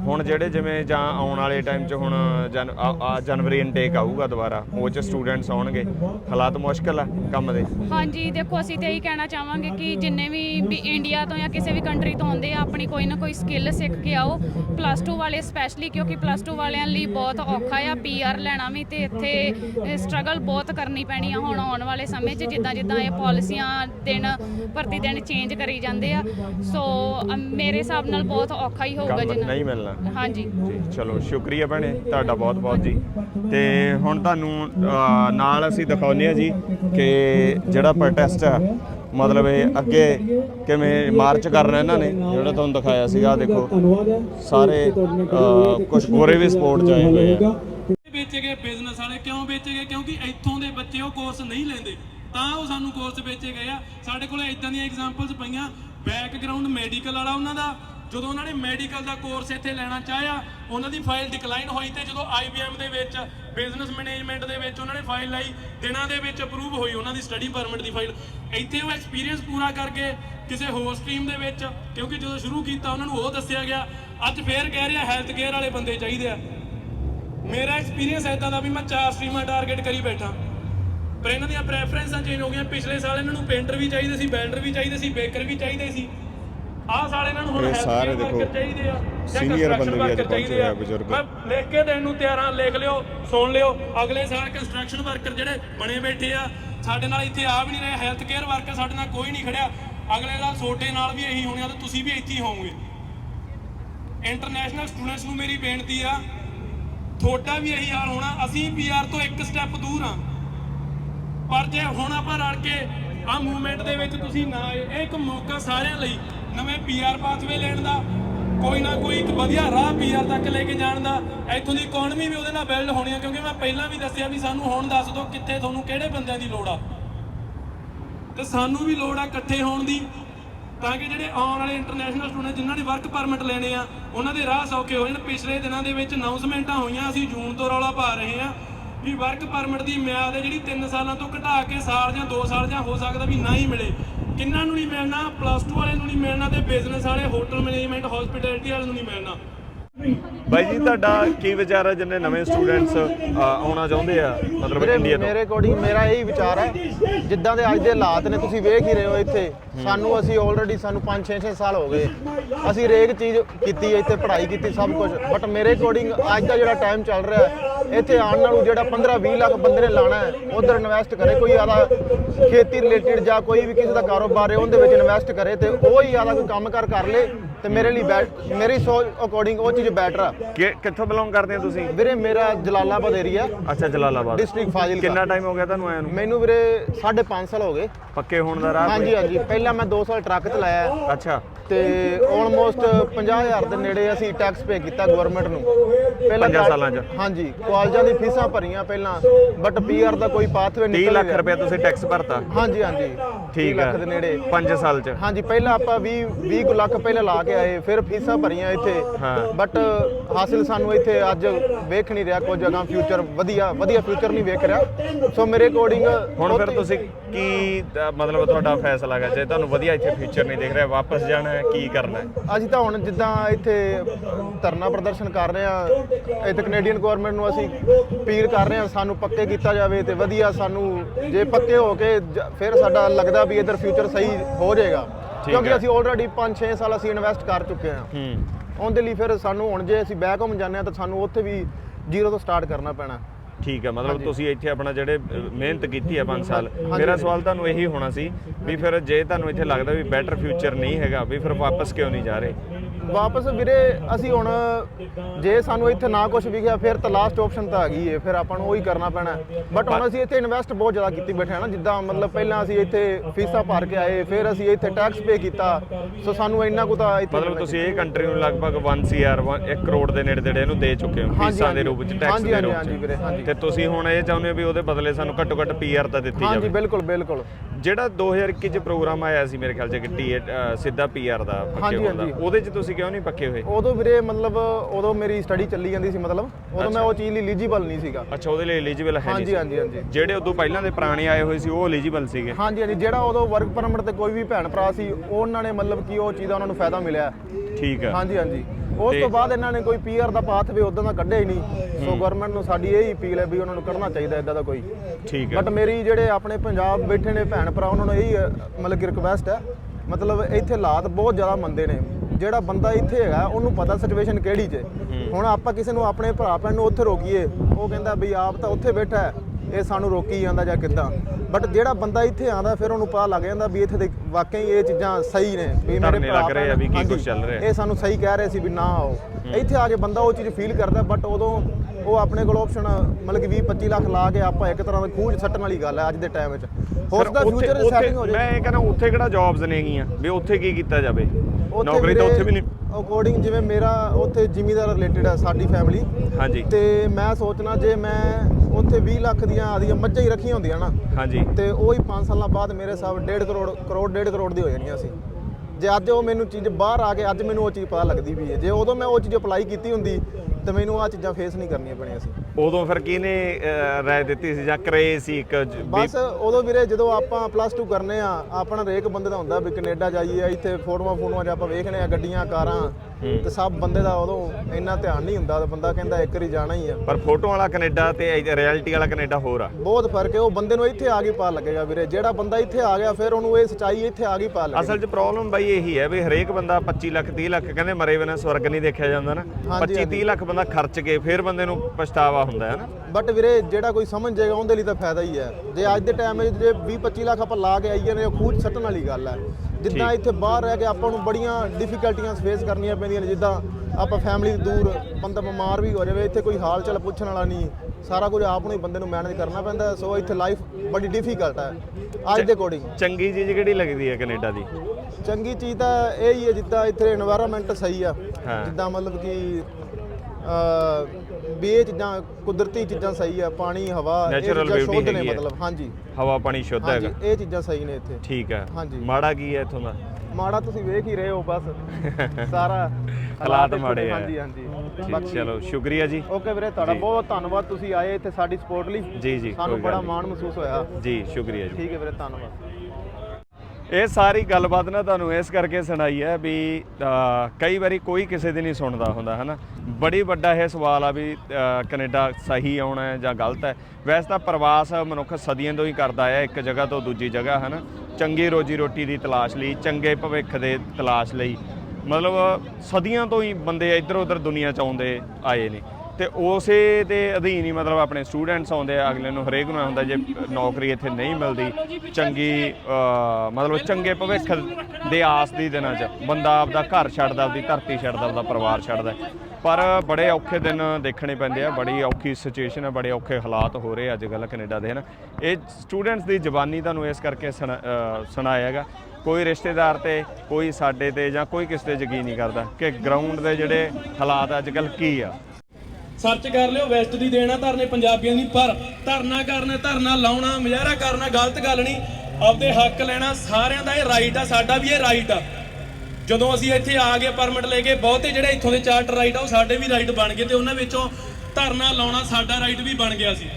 ਹੁਣ ਜਿਹੜੇ ਜਿਵੇਂ ਜਾਂ ਆਉਣ ਵਾਲੇ ਟਾਈਮ 'ਚ ਹੁਣ ਜਨ ਆ- ਆ ਜਨਵਰੀ ਇਨਟੇਕ ਆਊਗਾ ਦੁਬਾਰਾ ਉਹ 'ਚ ਸਟੂਡੈਂਟਸ ਆਉਣਗੇ। ਹਾਲਾਤ ਮੁਸ਼ਕਲ ਆ ਕੰਮ ਦੇ।
ਹਾਂਜੀ ਦੇਖੋ ਅਸੀਂ ਤੇ ਇਹੀ ਕਹਿਣਾ ਚਾਹਾਂਗੇ ਕਿ ਜਿੰਨੇ ਵੀ ਵੀ ਇੰਡੀਆ ਤੋਂ ਜਾਂ ਕਿਸੇ ਵੀ ਕੰਟਰੀ ਤੋਂ ਆਉਂਦੇ ਆ ਆਪਣੀ ਕੋਈ ਨਾ ਕੋਈ ਸਕਿੱਲ ਸਿੱਖ ਕੇ ਆਓ। ਪਲੱਸ 2 ਵਾਲੇ ਸਪੈਸ਼ਲੀ ਕਿਉਂਕਿ ਪਲੱਸ 2 ਵਾਲਿਆਂ ਲਈ ਬਹੁਤ ਔਖਾ ਆ ਪੀਆਰ ਲੈਣਾ ਵੀ ਤੇ ਇੱਥੇ ਸਟਰਗਲ ਬਹੁਤ ਕਰਨੀ ਪੈਣੀ ਆ ਹੁਣ ਆਉਣ ਵਾਲੇ ਸਮੇਂ 'ਚ ਜਿੱਦਾਂ ਜਿੱਦਾਂ ਇਹ ਪਾਲਿਸੀਆਂ ਦਿਨ ਪ੍ਰਤੀ ਦਿਨ ਚੇਂਜ ਕਰੀ ਜਾਂਦੇ ਆ। ਸੋ ਅਮ, ਮੇਰੇ ਹਿਸਾਬ ਨਾਲ ਬਹੁਤ ਔਖਾ ਹੀ ਹੋਊਗਾ
ਕੰਮ
ਜਿੰਨਾ।
ਨਹੀਂ ਮਿਲਣਾ।
ਹਾਂਜੀ।
ਜੀ ਚਲੋ ਸ਼ੁਕਰੀਆ ਭੈਣੇ ਤੁਹਾਡਾ ਬਹੁਤ ਬਹੁਤ ਜੀ। ਤੇ ਹੁਣ ਤੁਹਾਨੂੰ ਅਹ, ਨਾਲ ਅਸੀਂ ਦਿਖਾਉਂਦੇ ਆ ਜੀ ਕਿ ਜਿਹੜਾ ਪ੍ਰੋਟੈਸਟ ਆ ਮਤਲਬ ਇਹ ਅੱਗੇ ਕਿਵੇਂ ਮਾਰਚ ਕਰ ਰਹੇ ਇਹਨਾਂ ਨੇ ਜਿਹੜਾ ਤੁਹਾਨੂੰ ਦਿਖਾਇਆ ਸੀਗਾ ਆਹ ਦੇਖੋ। ਸਾਰੇ ਕੁਝ ਗੋਰੇ ਵੀ ਸਪੋਰਟ ਚ ਆਏ ਹੋਏ ਆ।
ਵੇਚੇ ਗਏ ਬਿਜ਼ਨਸ ਵਾਲੇ? ਕਿਉਂ ਵੇਚੇ ਗਏ? ਕਿਉਂਕਿ ਇੱਥੋਂ ਦੇ ਬੱਚੇ ਉਹ ਕੋਰਸ ਨਹੀਂ ਲੈਂਦੇ। ਤਾਂ ਉਹ ਸਾਨੂੰ ਕੋਰਸ ਵੇਚੇ ਗਏ ਆ। ਸਾਡੇ ਕੋਲ ਇਦਾਂ ਦੀਆਂ ਐਗਜ਼ਾਮਪਲਸ ਪਈਆਂ। ਬੈਕਗ੍ਰਾਉਂਡ ਮੈਡੀਕਲ ਵਾਲਾ ਉਹਨਾਂ ਦਾ ਜਦੋਂ ਉਹਨਾਂ ਨੇ ਮੈਡੀਕਲ ਦਾ ਕੋਰਸ ਇੱਥੇ ਲੈਣਾ ਚਾਹਿਆ, ਉਹਨਾਂ ਦੀ ਫਾਈਲ ਡਿਕਲਾਈਨ ਹੋਈ ਤੇ ਜਦੋਂ IBM ਦੇ ਵਿੱਚ, ਬਿਜ਼ਨਸ ਮੈਨੇਜਮੈਂਟ ਦੇ ਵਿੱਚ ਉਹਨਾਂ ਨੇ ਫਾਈਲ ਲਾਈ, ਦਿਨਾਂ ਦੇ ਵਿੱਚ ਅਪਰੂਵ ਹੋਈ ਉਹਨਾਂ ਦੀ ਸਟੱਡੀ ਪਰਮਿਟ ਦੀ ਫਾਈਲ। ਇੱਥੇ ਉਹ ਐਕਸਪੀਰੀਅੰਸ ਪੂਰਾ ਕਰਕੇ ਕਿਸੇ ਹੋਰ ਸਟਰੀਮ ਦੇ ਵਿੱਚ, ਕਿਉਂਕਿ ਜਦੋਂ ਸ਼ੁਰੂ ਕੀਤਾ ਉਹਨਾਂ ਨੂੰ ਉਹ ਦੱਸਿਆ ਗਿਆ, ਅੱਜ ਫੇਰ ਕਹਿ ਰਿਹਾ ਹੈਲਥ ਕੇਅਰ ਵਾਲੇ ਬੰਦੇ ਚਾਹੀਦੇ ਆ। ਮੇਰਾ ਐਕਸਪੀਰੀਅੰਸ ਐਦਾਂ ਦਾ ਵੀ ਮੈਂ ਚਾਰ ਸਟਰੀਮਾਂ ਟਾਰਗੇਟ ਕਰੀ ਬੈਠਾ। ਪਰ ਇਹਨਾਂ ਦੀਆਂ ਪ੍ਰੈਫਰੈਂਸਾਂ ਚੇਂਜ ਹੋ ਗਈਆਂ। ਪਿਛਲੇ ਸਾਲ ਇਹਨਾਂ ਨੂੰ ਪੇਂਟਰ ਵੀ ਚਾਹੀਦੇ ਸੀ ਬੈਲਡਰ ਵੀ ਚਾਹੀਦੇ ਸੀ ਬੇਕਰ ਵੀ ਚਾਹੀਦੇ ਸੀ। ਆਹ ਸਾਲ ਇਹਨਾਂ ਨੂੰ ਹੁਣ
ਇਹ ਸਾਰੇ ਦੇਖੋ,
ਚਾਹੀਦੇ ਆ ਜਾਂ
senior
construction
ਬੰਦੇ ਵੀ ਅੱਜ
worker
ਪਹੁੰਚੇ
ਚਾਹੀਦੇ
ਆ, ਬਜ਼ੁਰਗ।
ਮੈਂ ਲਿਖ ਕੇ ਦੇਣ ਨੂੰ ਤਿਆਰ ਹਾਂ ਲਿਖ ਲਿਓ ਸੁਣ ਲਿਓ। ਅਗਲੇ ਸਾਲ ਕੰਸਟਰਕਸ਼ਨ ਵਰਕਰ ਜਿਹੜੇ ਬਣੇ ਬੈਠੇ ਆ ਸਾਡੇ ਨਾਲ ਇੱਥੇ ਆ ਵੀ ਨਹੀਂ ਰਹੇ ਹੈਲਥ ਕੇਅਰ ਵਰਕਰ ਸਾਡੇ ਨਾਲ ਕੋਈ ਨਹੀਂ ਖੜਿਆ। ਅਗਲੇ ਸਾਲ ਛੋਟੇ ਨਾਲ ਵੀ ਇਹੀ ਹੋਣਿਆ ਤੇ ਤੁਸੀਂ ਵੀ ਇੱਥੇ ਹੀ ਹੋਵੋਗੇ। ਇੰਟਰਨੈਸ਼ਨਲ ਸਟੂਡੈਂਟਸ ਨੂੰ ਮੇਰੀ ਬੇਨਤੀ ਆ ਤੁਹਾਡਾ ਵੀ ਇਹੀ ਹਾਲ ਹੋਣਾ ਅਸੀਂ ਪੀਆਰ ਤੋਂ ਇੱਕ ਸਟੈਪ ਦੂਰ ਆ। ਪਰ ਜੇ ਹੁਣ ਆਪਾਂ ਰਲ ਕੇ ਆ ਮੂਵਮੈਂਟ ਦੇ ਵਿੱਚ ਤੁਸੀਂ ਨਾ ਆਏ ਇਹ ਇੱਕ ਮੌਕਾ ਸਾਰਿਆਂ ਲਈ ਨਵੇਂ ਪੀਆਰ ਪਾਥਵੇ ਲੈਣ ਦਾ, ਕੋਈ ਨਾ ਕੋਈ ਇੱਕ ਵਧੀਆ ਰਾਹ ਪੀਆਰ ਤੱਕ ਲੈ ਕੇ ਜਾਣ ਦਾ, ਇੱਥੋਂ ਦੀ ਇਕਨੋਮੀ ਵੀ ਉਹਦੇ ਨਾਲ ਬਿਲਡ ਹੋਣੀ ਆ, ਕਿਉਂਕਿ ਮੈਂ ਪਹਿਲਾਂ ਵੀ ਦੱਸਿਆ ਵੀ ਸਾਨੂੰ ਹੁਣ ਦੱਸ ਦਿਓ ਕਿੱਥੇ ਤੁਹਾਨੂੰ ਕਿਹੜੇ ਬੰਦਿਆਂ ਦੀ ਲੋੜ ਆ। ਤੇ ਸਾਨੂੰ ਵੀ ਲੋੜ ਆ ਇਕੱਠੇ ਹੋਣ ਦੀ, ਤਾਂ ਕਿ ਜਿਹੜੇ ਆਉਣ ਵਾਲੇ ਇੰਟਰਨੈਸ਼ਨਲ ਸਟੂਡੈਂਟ ਜਿਨ੍ਹਾਂ ਨੇ ਵਰਕ ਪਰਮਿਟ ਲੈਣੇ ਆ, ਉਹਨਾਂ ਦੇ ਰਾਹ ਸੌਖੇ ਹੋ ਜਾਣ। ਪਿਛਲੇ ਦਿਨਾਂ ਦੇ ਵਿੱਚ ਅਨਾਉਂਸਮੈਂਟਾਂ ਹੋਈਆਂ, ਅਸੀਂ ਜੂਨ ਤੋਂ ਰੌਲਾ ਪਾ ਰਹੇ ਹਾਂ ਵੀ ਵਰਕ ਪਰਮਿਟ ਦੀ ਮਿਆਦ ਹੈ ਜਿਹੜੀ 3 ਸਾਲਾਂ ਤੋਂ ਘਟਾ ਕੇ ਸਾਲ ਜਾਂ 2 ਸਾਲ ਜਾਂ ਹੋ ਸਕਦਾ ਵੀ ਨਾ ਹੀ ਮਿਲੇ। ਕਿੰਨਾਂ ਨੂੰ ਨਹੀਂ ਮਿਲਣਾ? ਪਲੱਸ 2 ਵਾਲੇ ਨੂੰ ਨਹੀਂ ਮਿਲਣਾ ਤੇ ਬਿਜ਼ਨਸ ਵਾਲੇ ਹੋਟਲ ਮੈਨੇਜਮੈਂਟ ਹਸਪਿਟੈਲਿਟੀ ਵਾਲੇ ਨੂੰ ਨਹੀਂ ਮਿਲਣਾ।
ਬਾਈ ਜੀ ਤੁਹਾਡਾ ਕੀ ਵਿਚਾਰ ਹੈ ਜਿੰਨੇ ਨਵੇਂ ਸਟੂਡੈਂਟਸ ਆਉਣਾ ਚਾਹੁੰਦੇ ਆ ਮਤਲਬ ਇੰਡੀਆ ਤੋਂ?
ਮੇਰੇ ਅਕੋਰਡਿੰਗ ਮੇਰਾ ਇਹੀ ਵਿਚਾਰ ਹੈ ਜਿੱਦਾਂ ਦੇ ਅੱਜ ਦੇ ਹਾਲਾਤ ਨੇ ਤੁਸੀਂ ਵੇਖ ਹੀ ਰਹੇ ਹੋ ਇੱਥੇ। ਸਾਨੂੰ ਅਸੀਂ ਆਲਰੇਡੀ ਸਾਨੂੰ 5-6 ਸਾਲ ਹੋ ਗਏ। ਅਸੀਂ ਰੇਕ ਚੀਜ਼ ਕੀਤੀ ਹੈ ਇੱਥੇ ਪੜ੍ਹਾਈ ਕੀਤੀ ਸਭ ਕੁਝ ਬਟ ਮੇਰੇ ਅਕੋਰਡਿੰਗ ਅੱਜ ਦਾ ਜਿਹੜਾ ਟਾਈਮ ਚੱਲ ਰਿਹਾ ਹੈ ਇੱਥੇ ਆਉਣ ਨਾਲੋਂ ਜਿਹੜਾ 15-20 ਲੱਖ ਬੰਦੇ ਨੇ ਲਾਣਾ ਹੈ ਉਧਰ ਇਨਵੈਸਟ ਕਰੇ ਕੋਈ ਆਦਾ ਖੇਤੀ ਰਿਲੇਟਡ ਜਾਂ ਕੋਈ ਵੀ ਕਿਸੇ ਦਾ ਕਾਰੋਬਾਰ ਹੈ ਉਹਦੇ ਵਿੱਚ ਇਨਵੈਸਟ ਕਰੇ ਤੇ ਉਹ ਹੀ ਆਦਾ ਕੋਈ ਕੰਮ ਕਰ ਕਰ ਲੇ। ਤੇ ਮੇਰੇ ਲਈ ਬੈਟ ਮੇਰੀ ਸੋਚ ਅਕੋਰਡਿੰਗ ਉਹ ਚੀਜ਼ ਬੈਟਰ ਆ।
ਕਿ ਕਿੱਥੋਂ ਬਿਲੋਂਗ ਕਰਦੇ ਆ ਤੁਸੀਂ?
ਵੀਰੇ ਮੇਰਾ ਜਲਾਲਾਬਾਦ ਏਰੀਆ
ਅੱਛਾ ਜਲਾਲਾਬਾਦ।
ਡਿਸਟ੍ਰਿਕਟ ਫਾਜ਼ਿਲਕਾ।
ਕਿੰਨਾ ਟਾਈਮ ਹੋ ਗਿਆ ਤੁਹਾਨੂੰ ਆਇਆ ਨੂੰ?
ਮੈਨੂੰ ਵੀਰੇ 5.5 ਸਾਲ ਹੋ ਗਏ।
ਪੱਕੇ ਹੋਣ ਦਾ ਰਾਹ
ਹਾਂਜੀ ਹਾਂਜੀ। ਪਹਿਲਾਂ ਮੈਂ 2 ਸਾਲ ਟਰੱਕ ਚਲਾਇਆ। ਹੈ
ਅੱਛਾ।
ਤੇ ਆਲਮੋਸਟ 50000 ਦੇ ਨੇੜੇ ਅਸੀਂ ਟੈਕਸ ਪੇ ਕੀਤਾ ਗਵਰਨਮੈਂਟ ਨੂੰ। ਪਹਿਲਾਂ
ਪੰਜਾਂ ਸਾਲਾਂ 'ਚ?
ਹਾਂਜੀ ਕਾਲਜਾਂ ਦੀ ਫੀਸਾਂ ਭਰੀਆਂ ਪਹਿਲਾਂ। ਬਟ ਪੀਆਰ ਦਾ ਕੋਈ ਪਾਥਵੇ
30
ਨਿਕਲ
ਲੱਖ। ਰੁਪਏ ਤੁਸੀਂ ਟੈਕਸ ਭਰਤਾ।
ਹਾਂਜੀ ਹਾਂਜੀ। 30
ਠੀਕ
ਲੱਖ
ਹੈ
ਦੇ ਨੇੜੇ।
5 ਸਾਲ ਚ।
ਹਾਂਜੀ ਪਹਿਲਾਂ ਆਪਾਂ 20 20 ਕੁ ਲੱਖ ਪਹਿਲਾਂ ਲਾ ਕੇ ਆਏ ਫਿਰ ਫੀਸਾਂ ਭਰੀਆਂ ਇੱਥੇ।
ਹਾਂ।
ਬਟ ਹਾਸਿਲ ਸਾਨੂੰ ਇੱਥੇ ਅੱਜ ਵੇਖ ਨਹੀਂ ਰਿਹਾ ਕੁਝ ਅਗਾਂ ਫਿਊਚਰ ਵਧੀਆ ਵਧੀਆ ਫਿਊਚਰ ਨਹੀਂ ਵੇਖ ਰਿਹਾ। ਸੋ ਮੇਰੇ ਅਕੋਰਡਿੰਗ
ਹੁਣ ਫਿਰ ਤੁਸੀਂ ਕੀ ਅ, ਮਤਲਬ ਤੁਹਾਡਾ ਫੈਸਲਾ ਹੈਗਾ? ਜੇ ਤੁਹਾਨੂੰ ਵਧੀਆ ਇੱਥੇ ਫਿਊਚਰ ਨਹੀਂ ਦਿਖ ਰਿਹਾ ਵਾਪਸ ਜਾਣਾ ਹੈ ਕੀ ਕਰਨਾ ਹੈ?
ਅਸੀਂ ਤਾਂ ਹੁਣ ਜਿੱਦਾਂ ਇੱਥੇ ਧਰਨਾ ਪ੍ਰਦਰਸ਼ਨ ਕਰ ਰਹੇ ਆ ਇੱਥੇ ਕੈਨੇਡੀਅਨ ਗਵਰਨਮੈਂਟ ਨੂੰ ਅਸੀਂ ਅਪੀਲ ਕਰ ਰਹੇ ਆ ਸਾਨੂੰ ਪੱਕੇ ਕੀਤਾ ਜਾਵੇ ਤੇ ਵਧੀਆ ਸਾਨੂੰ ਜੇ ਪੱਕੇ ਹੋ ਕੇ ਜ- ਫਿਰ ਸਾਡਾ ਲੱਗਦਾ ਵੀ ਇਧਰ ਫਿਊਚਰ ਸਹੀ ਹੋ ਜਾਏਗਾ। ਕਿਉਂਕਿ
ਹੈ।
ਅਸੀਂ ਆਲਰੇਡੀ 5-6 ਸਾਲ ਅਸੀਂ ਇਨਵੈਸਟ ਕਰ ਚੁੱਕੇ ਆ
ਹੂੰ।
ਉਹਦੇ ਲਈ ਫਿਰ ਸਾਨੂੰ ਹੁਣ ਜੇ ਅਸੀਂ ਬੈਕ ਹੋਮ ਜਾਂਦੇ ਆ ਤਾਂ ਸਾਨੂੰ ਉੱਥੇ ਵੀ ਜ਼ੀਰੋ ਤੋਂ ਸਟਾਰਟ ਕਰਨਾ ਪੈਣਾ।
ਠੀਕ ਹੈ ਮਤਲਬ ਤੁਸੀਂ ਇੱਥੇ ਆਪਣਾ ਜਿਹੜੇ ਮਿਹਨਤ ਕੀਤੀ ਹੈ 5 ਸਾਲ। ਮੇਰਾ ਸਵਾਲ ਤੁਹਾਨੂੰ ਇਹੀ ਹੋਣਾ ਸੀ ਵੀ ਫਿਰ ਜੇ ਤੁਹਾਨੂੰ ਇੱਥੇ ਲੱਗਦਾ ਵੀ ਬੈਟਰ ਫਿਊਚਰ ਨਹੀਂ ਹੈਗਾ ਵੀ ਫਿਰ ਵਾਪਸ ਕਿਉਂ ਨਹੀਂ ਜਾ ਰਹੇ?
ਵਾਪਸ ਵੀਰੇ ਅਸੀਂ ਹੁਣ ਜੇ ਸਾਨੂੰ ਇੱਥੇ ਨਾ ਕੁਝ ਵਿਖਿਆ ਫਿਰ ਤਾਂ ਲਾਸਟ ਆਪਸ਼ਨ ਤਾਂ ਹੈਗੀ ਏ ਫਿਰ ਆਪਾਂ ਨੂੰ ਉਹੀ ਕਰਨਾ ਪੈਣਾ। ਬਟ ਹੁਣ ਅਸੀਂ ਇੱਥੇ ਇਨਵੈਸਟ ਬਹੁਤ ਜ਼ਿਆਦਾ ਕੀਤੀ ਬੈਠੇ ਹਾਂ ਨਾ ਜਿੱਦਾਂ ਮਤਲਬ ਪਹਿਲਾਂ ਅਸੀਂ ਇੱਥੇ ਫੀਸਾਂ ਭਰ ਕੇ ਆਏ ਫਿਰ ਅਸੀਂ ਇੱਥੇ ਟੈਕਸ ਪੇ ਕੀਤਾ। ਸੋ ਸਾਨੂੰ ਇੰਨਾ ਕੁ ਤਾਂ ਇੱਥੇ
ਮਤਲਬ ਤੁਸੀਂ ਇਹ ਕੰਟਰੀ ਨੂੰ ਲਗਭਗ 1 ਸੀਆਰ 1 ਕਰੋੜ ਦੇ ਨੇੜੇ ਤੇੜੇ ਇਹਨੂੰ ਦੇ ਚੁੱਕੇ ਹੋ
ਹਾਂਜੀ,
ਫੀਸਾਂ ਦੇ
ਹਾਂਜੀ।
ਰੂਪ ਵਿੱਚ ਟੈਕਸ
ਹਾਂਜੀ,
ਦੇ
ਹਾਂਜੀ,
ਰੂਪ
ਹਾਂਜੀ ਹਾਂਜੀ।
ਵਿੱਚ ਤੇ ਤੁਸੀਂ ਹੁਣ ਇਹ ਚਾਹੁੰਦੇ ਹੋ ਵੀ ਉਹਦੇ ਬਦਲੇ ਸਾਨੂੰ ਘੱਟੋ ਘੱਟ ਪੀਆਰ ਤਾਂ ਦਿੱਤੀ
ਹਾਂਜੀ
ਜਾਵੇ।
ਬਿਲਕੁਲ ਬਿਲਕੁਲ।
ਜਿਹੜਾ 2021 ਚ ਪ੍ਰੋਗਰਾਮ ਆਇਆ ਸੀ ਮੇਰੇ ਖਿਆਲ ਚ ਟੀ ਸਿੱਧਾ ਪੀਆਰ ਦਾ ਪੱਕੇ
ਹਾਂਜੀ,
ਹੋਣ ਦਾ
ਹਾਂਜੀ।
ਉਹਦੇ ਚ ਤੁਸੀਂ ਕਿਉਂ ਨਹੀਂ ਪੱਕੇ ਹੋਏ?
ਉਦੋਂ ਵੀਰੇ ਮਤਲਬ ਉਦੋਂ ਮੇਰੀ ਸਟੱਡੀ ਚੱਲੀ ਜਾਂਦੀ ਸੀ ਮਤਲਬ ਉਦੋਂ ਮੈਂ ਉਹ ਚੀਜ਼ ਲਈ ਐਲੀਜੀਬਲ ਨਹੀਂ ਸੀਗਾ।
ਅੱਛਾ ਉਹਦੇ ਲਈ ਐਲੀਜੀਬਲ ਹੈ ਨਹੀਂ
ਹਾਂਜੀ। ਹਾਂਜੀ ਹਾਂਜੀ।
ਜਿਹੜੇ ਉਦੋਂ ਪਹਿਲਾਂ ਦੇ ਪੁਰਾਣੇ ਆਏ ਹੋਏ ਸੀ ਉਹ ਐਲੀਜੀਬਲ ਸੀਗੇ।
ਹਾਂਜੀ ਹਾਂਜੀ ਜਿਹੜਾ ਉਦੋਂ ਵਰਕ ਪਰਮਿਟ ਤੇ ਕੋਈ ਵੀ ਭੈਣ ਭਰਾ ਸੀ ਉਹਨਾਂ ਨੇ ਮਤਲਬ ਕਿ ਉਹ ਚੀਜ਼ ਦਾ ਉਹਨਾਂ ਨੂੰ ਫਾਇਦਾ ਮਿਲਿਆ।
ਠੀਕ ਹੈ
ਹਾਂਜੀ ਹਾਂਜੀ। ਉਸ
ਤੇ-
ਬਾਅਦ ਇਹਨਾਂ ਨੇ ਕੋਈ ਪੀਆਰ ਦਾ ਪਾਥਵੇ ਉਦਾਂ ਦਾ ਕੱਢਿਆ ਹੀ ਨਹੀਂ। ਸੋ ਗਵਰਨਮੈਂਟ ਨੂੰ ਸਾਡੀ ਇਹ ਹੀ ਅਪੀਲ ਹੈ ਵੀ ਉਹਨਾਂ ਨੂੰ ਕਰਨਾ ਚਾਹੀਦਾ ਇਦਾਂ ਦਾ ਕੋਈ।
ਠੀਕ ਹੈ।
ਬਟ ਮੇਰੀ ਜਿਹੜੇ ਆਪਣੇ ਪੰਜਾਬ ਬੈਠੇ ਨੇ ਭੈਣ ਭਰਾ ਉਹਨਾਂ ਨੂੰ ਇਹੀ ਮਤਲਬ ਕਿ ਰਿਕਵੈਸਟ ਹੈ ਮਤਲਬ ਇੱਥੇ ਹਾਲਾਤ ਬਹੁਤ ਜ਼ਿਆਦਾ ਮੰਦੇ ਨੇ। ਜਿਹੜਾ ਬੰਦਾ ਇੱਥੇ ਹੈਗਾ ਉਹਨੂੰ ਪਤਾ ਸਿਚੁਏਸ਼ਨ ਕਿਹੜੀ 'ਚ। ਹੁਣ ਆਪਾਂ ਕਿਸੇ ਨੂੰ ਆਪਣੇ ਭਰਾ ਭੈਣ ਨੂੰ ਉੱਥੇ ਰੋਕੀਏ ਉਹ ਕਹਿੰਦਾ ਵੀ ਆਪ ਤਾਂ ਉੱਥੇ ਬੈਠਾ ਹੈ। ਇਹ ਸਾਨੂੰ ਰੋਕੀ ਜਾਂਦਾ ਜਾਂ ਕਿੱਦਾਂ? ਬਟ ਜਿਹੜਾ ਬੰਦਾ ਇੱਥੇ ਆਂਦਾ ਫਿਰ ਉਹਨੂੰ ਪਤਾ ਲੱਗ ਜਾਂਦਾ ਵੀ ਇੱਥੇ ਦੇ ਵਾਕਈ ਇਹ ਚੀਜ਼ਾਂ ਸਹੀ ਨੇ। ਵੀ ਮੇਰੇ
ਧਰਨੇ ਲੱਗ ਰਹੇ ਆ ਵੀ ਕੀ ਕੁਛ ਚੱਲ ਰਿਹਾ।
ਇਹ ਸਾਨੂੰ ਸਹੀ ਕਹਿ ਰਹੇ ਸੀ ਵੀ ਨਾ ਆਓ। ਇੱਥੇ ਆ ਕੇ ਬੰਦਾ ਉਹ ਚੀਜ਼ ਫੀਲ ਕਰਦਾ ਬਟ ਉਦੋਂ ਉਹ ਆਪਣੇ ਕੋਲ ਆਪਸ਼ਨ ਮਤਲਬ ਕਿ 20 25 ਲੱਖ ਲਾ ਕੇ ਆਪਾਂ ਇੱਕ ਤਰ੍ਹਾਂ ਦਾ ਖੂਜ ਸੱਟਣ ਵਾਲੀ ਗੱਲ ਹੈ ਅੱਜ ਦੇ ਟਾਈਮ ਵਿੱਚ ਹੋ
ਫਿਰ
ਸਕਦਾ
ਉੱਥੇ-
ਫਿਊਚਰ ਸੈਟਿੰਗ ਹੋ
ਮੈਂ
ਜਾਏ
ਇਹ ਕਹਿੰਦਾ ਉੱਥੇ ਕਿਹੜਾ ਜੌਬਸ ਨੇਗੀਆਂ? ਵੀ ਉੱਥੇ ਕੀ ਕੀਤਾ ਜਾਵੇ? ਨੌਕਰੀ ਤਾਂ ਉੱਥੇ ਵੀ ਨਹੀਂ
ਅਕੋਰਡਿੰਗ ਜਿਵੇਂ ਮੇਰਾ ਉੱਥੇ ਜ਼ਿਮੀਦਾਰ ਰਿਲੇਟਡ ਹੈ ਸਾਡੀ ਫੈਮਿਲੀ
ਹਾਂਜੀ।
ਤੇ ਮੈਂ ਸੋਚਣਾ ਜੇ ਮੈਂ ਉੱਥੇ 20 ਲੱਖ ਦੀਆਂ ਆਦੀਆਂ ਮੱਝਾਂ ਹੀ ਰੱਖੀਆਂ ਹੁੰਦੀਆਂ ਨਾ।
ਹਾਂਜੀ।
ਤੇ ਉਹ ਹੀ 5 ਸਾਲਾਂ ਬਾਅਦ ਮੇਰੇ ਹਿਸਾਬ 1.5 ਕਰੋੜ ਕਰੋੜ 1.5 ਕਰੋੜ ਦੀ ਹੋ ਜਾਣੀਆਂ ਸੀ। ਜੇ ਅੱਜ ਉਹ ਮੈਨੂੰ ਚੀਜ਼ ਬਾਹਰ ਆ ਕੇ ਅੱਜ ਮੈਨੂੰ ਉਹ ਚੀਜ਼ ਪਤਾ ਲੱਗਦੀ ਵੀ ਹੈ। ਜੇ ਉਦੋਂ ਮੈਂ ਉਹ ਚੀਜ਼ ਅਪਲਾਈ ਕੀਤੀ ਹੁੰਦੀ ਤੇ ਮੈਨੂੰ ਆ ਚੀਜ਼ਾਂ ਫੇਸ ਨਹੀਂ ਕਰਨੀਆਂ ਪੈਣੀਆਂ ਸੀ।
ਉਦੋਂ ਫਿਰ ਕਿਹਨੇ ਰਾਏ ਦਿੱਤੀ ਸੀ ਜਾਂ ਕਰੇ ਸੀ ਇੱਕ ਜ-
ਬਸ ਉਦੋਂ ਵੀਰੇ ਜਦੋਂ ਆਪਾਂ ਪਲੱਸ 2 ਕਰਨੇ ਆ ਆਪਣਾ ਹਰੇਕ ਬੰਦੇ ਦਾ ਹੁੰਦਾ ਵੀ ਕੈਨੇਡਾ ਜਾਈਏ ਇੱਥੇ ਫੋਟੋਆਂ ਫੋਟੋਆਂ 'ਚ ਆਪਾਂ ਵੇਖਣੇ ਆ ਗੱਡੀਆਂ ਕਾਰਾਂ। ਤੇ ਸਭ ਬੰਦੇ ਦਾ ਉਦੋਂ ਇੰਨਾ ਧਿਆਨ ਨਹੀਂ ਹੁੰਦਾ ਤੇ ਬੰਦਾ ਕਹਿੰਦਾ ਇੱਕ ਵਾਰੀ ਜਾਣਾ ਹੀ ਆ।
ਪਰ ਫੋਟੋ ਵਾਲਾ ਕੈਨੇਡਾ ਤੇ ਰਿਐਲਿਟੀ ਵਾਲਾ ਕੈਨੇਡਾ ਹੋਰ ਆ।
ਬਹੁਤ ਫ਼ਰਕ ਹੈ ਉਹ ਬੰਦੇ ਨੂੰ ਇੱਥੇ ਆ ਕੇ ਪਤਾ ਲੱਗੇਗਾ ਵੀਰੇ। ਜਿਹੜਾ ਬੰਦਾ ਇੱਥੇ ਆ ਗਿਆ ਫਿਰ ਉਹਨੂੰ ਇਹ ਸੱਚਾਈ ਇੱਥੇ ਆ ਕੇ ਪਤਾ ਲੱਗੇਗੀ।
ਅਸਲ 'ਚ ਪ੍ਰੋਬਲਮ ਬਾਈ ਇਹੀ ਹੈ ਵੀ ਹਰੇਕ ਬੰਦਾ 25 ਲੱਖ 30 ਲੱਖ ਕਹਿੰਦੇ ਮਰੇ ਬਿਨਾਂ ਸਵਰਗ ਨਹੀਂ ਦੇਖਿਆ ਜਾਂਦਾ ਨਾ।
ਹਾਂਜੀ,
25 30 ਲੱਖ ਬੰਦਾ ਖਰਚ ਕੇ ਫਿਰ ਬੰਦੇ ਨੂੰ ਪਛਤਾਵਾ ਹੁੰਦਾ ਹੈ ਨਾ।
ਬਟ ਵੀਰੇ ਜਿਹੜਾ ਕੋਈ ਸਮਝ ਜਾਏਗਾ ਉਹਦੇ ਲਈ ਤਾਂ ਫਾਇਦਾ ਹੀ ਹੈ। ਜੇ ਅੱਜ ਦੇ ਟਾਈਮ ਵਿੱਚ ਜੇ 20 25 ਲੱਖ ਆਪਾਂ ਲਾ ਕੇ ਆਈਏ ਨੇ ਉਹ ਖੂਜ ਸੱਟਣ ਵਾਲੀ ਗੱਲ ਹੈ। ਜਿੱਦਾਂ ਇੱਥੇ ਬਾਹਰ ਰਹਿ ਕੇ ਆਪਾਂ ਨੂੰ ਬੜੀਆਂ ਡਿਫਿਕਲਟੀਆਂ ਫੇਸ ਕਰਨੀਆਂ ਪੈਂਦੀਆਂ ਨੇ ਜਿੱਦਾਂ ਆਪਾਂ ਫੈਮਿਲੀ ਦੇ ਦੂਰ ਬੰਦਾ ਬਿਮਾਰ ਵੀ ਹੋ ਜਾਵੇ ਇੱਥੇ ਕੋਈ ਹਾਲ ਚਾਲ ਪੁੱਛਣ ਵਾਲਾ ਨਹੀਂ ਸਾਰਾ ਕੁਝ ਆਪ ਨੂੰ ਹੀ ਬੰਦੇ ਨੂੰ ਮੈਨੇਜ ਕਰਨਾ ਪੈਂਦਾ ਸੋ ਇੱਥੇ ਲਾਈਫ ਬੜੀ ਡਿਫਿਕਲਟ ਹੈ ਅੱਜ ਦੇ ਅਕੋਰਡਿੰਗ
ਚੰਗੀ ਚੀਜ਼ ਕਿਹੜੀ ਲੱਗਦੀ ਹੈ ਕੈਨੇਡਾ ਦੀ?
ਚੰਗੀ ਚੀਜ਼ ਤਾਂ ਇਹ ਹੀ ਹੈ ਜਿੱਦਾਂ ਇੱਥੇ এনवायरमेंट ਸਹੀ ਆ ਜਿੱਦਾਂ ਮਤਲਬ ਕਿ ਵੀ ਇਹ ਚੀਜ਼ਾਂ ਕੁਦਰਤੀ ਚੀਜ਼ਾਂ ਸਹੀ ਆ ਪਾਣੀ ਹਵਾ ਇਹ
Natural
ਚੀਜ਼ਾਂ
beauty
ਸ਼ੁੱਧ ਨੇ
ਹੈਗੀ ਹੈ।
ਮਤਲਬ ਹਾਂਜੀ।
ਹਵਾ ਪਾਣੀ ਸ਼ੁੱਧ
ਹਾਂਜੀ
ਹੈਗਾ।
ਇਹ ਚੀਜ਼ਾਂ ਸਹੀ ਨੇ ਇੱਥੇ।
ਠੀਕ ਹੈ
ਹਾਂਜੀ।
ਮਾੜਾ ਕੀ ਹੈ ਇੱਥੋਂ ਦਾ?
ਮਾੜਾ ਤੁਸੀਂ ਵੇਖ ਹੀ ਰਹੇ ਹੋ ਬਸ। ਸਾਰਾ
ਹਾਲਾਤ
ਇੱਥੋਂ
ਮਾੜੇ
ਦੇ,
ਆ।
ਹਾਂਜੀ ਹਾਂਜੀ।
ਠੀਕ, ਚਲੋ ਸ਼ੁਕਰੀਆ ਜੀ।
ਓਕੇ ਵੀਰੇ ਤੁਹਾਡਾ
ਜੀ।
ਬਹੁਤ ਧੰਨਵਾਦ ਤੁਸੀਂ ਆਏ ਇੱਥੇ ਸਾਡੀ ਸਪੋਰਟ ਲਈ।
ਜੀ ਜੀ
ਸਾਨੂੰ
ਗੱਲ
ਬੜਾ
ਨਹੀਂ।
ਮਾਣ ਮਹਿਸੂਸ ਹੋਇਆ।
ਜੀ ਸ਼ੁਕਰੀਆ ਜੀ।
ਠੀਕ ਹੈ ਵੀਰੇ ਧੰਨਵਾਦ।
ਇਹ ਸਾਰੀ ਗੱਲਬਾਤ ਨਾ ਤੁਹਾਨੂੰ ਇਸ ਕਰਕੇ ਸੁਣਾਈ ਹੈ ਵੀ ਕਈ ਵਾਰੀ ਕੋਈ ਕਿਸੇ ਦੀ ਨਹੀਂ ਸੁਣਦਾ ਹੁੰਦਾ ਹੈ ਨਾ ਬੜੀ ਵੱਡਾ ਇਹ ਸਵਾਲ ਆ ਵੀ ਅ, ਕੈਨੇਡਾ ਸਹੀ ਆਉਣਾ ਹੈ ਜਾਂ ਗਲਤ ਹੈ। ਵੈਸੇ ਤਾਂ ਪ੍ਰਵਾਸ ਮਨੁੱਖ ਸਦੀਆਂ ਤੋਂ ਹੀ ਕਰਦਾ ਆਇਆ ਇੱਕ ਜਗ੍ਹਾ ਤੋਂ ਦੂਜੀ ਜਗ੍ਹਾ ਹੈ ਨਾ ਚੰਗੀ ਰੋਜੀ ਰੋਟੀ ਦੀ ਤਲਾਸ਼ ਲਈ ਚੰਗੇ ਭਵਿੱਖ ਦੇ ਤਲਾਸ਼ ਲਈ। ਮਤਲਬ ਸਦੀਆਂ ਤੋਂ ਹੀ ਬੰਦੇ ਇੱਧਰ ਉੱਧਰ ਦੁਨੀਆ 'ਚ ਆਉਂਦੇ ਆਏ ਨੇ। ਤੇ ਉਸੇ ਦੇ ਅਧੀਨ ਹੀ ਮਤਲਬ ਆਪਣੇ ਸਟੂਡੈਂਟਸ ਆਉਂਦੇ ਆ, ਅਗਲੇ ਨੂੰ ਹਰੇਕ ਨੂੰ ਹੁੰਦਾ ਜੇ ਨੌਕਰੀ ਇੱਥੇ ਨਹੀਂ ਮਿਲਦੀ, ਚੰਗੀ ਮਤਲਬ ਚੰਗੇ ਭਵਿੱਖ ਦੇ ਆਸ ਦੀ ਦਿਨਾਂ 'ਚ ਬੰਦਾ ਆਪਦਾ ਘਰ ਛੱਡਦਾ, ਆਪਦੀ ਧਰਤੀ ਛੱਡਦਾ, ਆਪਦਾ ਪਰਿਵਾਰ ਛੱਡਦਾ। ਪਰ ਬੜੇ ਔਖੇ ਦਿਨ ਦੇਖਣੇ ਪੈਂਦੇ ਆ, ਬੜੀ ਔਖੀ ਸਿਚੁਏਸ਼ਨ ਹੈ ਬੜੇ ਔਖੇ ਹਾਲਾਤ ਹੋ ਰਹੇ ਅੱਜ ਕੱਲ੍ਹ ਕੈਨੇਡਾ ਦੇ, ਹਨ। ਇਹ ਸਟੂਡੈਂਟਸ ਦੀ ਜ਼ਬਾਨੀ ਤੁਹਾਨੂੰ ਇਸ ਕਰਕੇ ਸੁਣਾ- ਸੁਣਾਇਆ ਹੈਗਾ, ਕੋਈ ਰਿਸ਼ਤੇਦਾਰ ਤੇ, ਕੋਈ ਸਾਡੇ ਤੇ ਜਾਂ ਕੋਈ ਕਿਸੇ ਤੇ ਯਕੀਨ ਨਹੀਂ ਕਰਦਾ ਕਿ ਗਰਾਊਂਡ ਦੇ ਜਿਹੜੇ ਹਾਲਾਤ ਅੱਜ ਕੱਲ੍ਹ ਕੀ ਆ।
ਸਰਚ ਕਰ ਲਿਓ ਵੈਸਟ ਦੀ ਦੇਣਾ ਧਰਨੇ ਪੰਜਾਬੀਆਂ ਦੀ, ਪਰ ਧਰਨਾ ਕਰਨਾ, ਧਰਨਾ ਲਾਉਣਾ, ਮੁਜ਼ਾਹਰਾ ਕਰਨਾ ਗਲਤ ਗੱਲ ਨਹੀਂ। ਆਪਦੇ ਹੱਕ ਲੈਣਾ, ਸਾਰਿਆਂ ਦਾ ਇਹ ਰਾਈਟ ਆ, ਸਾਡਾ ਵੀ ਇਹ ਰਾਈਟ ਆ। ਜਦੋਂ ਅਸੀਂ ਇੱਥੇ ਆ ਗਏ ਪਰਮਿਟ ਲੈ ਕੇ, ਬਹੁਤੇ ਜਿਹੜੇ ਇੱਥੋਂ ਦੇ ਚਾਰਟਰ ਰਾਈਟ ਆ, ਉਹ ਸਾਡੇ ਵੀ ਰਾਈਟ ਬਣ ਗਏ ਤੇ ਉਹਨਾਂ ਵਿੱਚੋਂ ਧਰਨਾ ਲਾਉਣਾ, ਸਾਡਾ ਰਾਈਟ ਵੀ ਬਣ ਗਿਆ ਸੀ।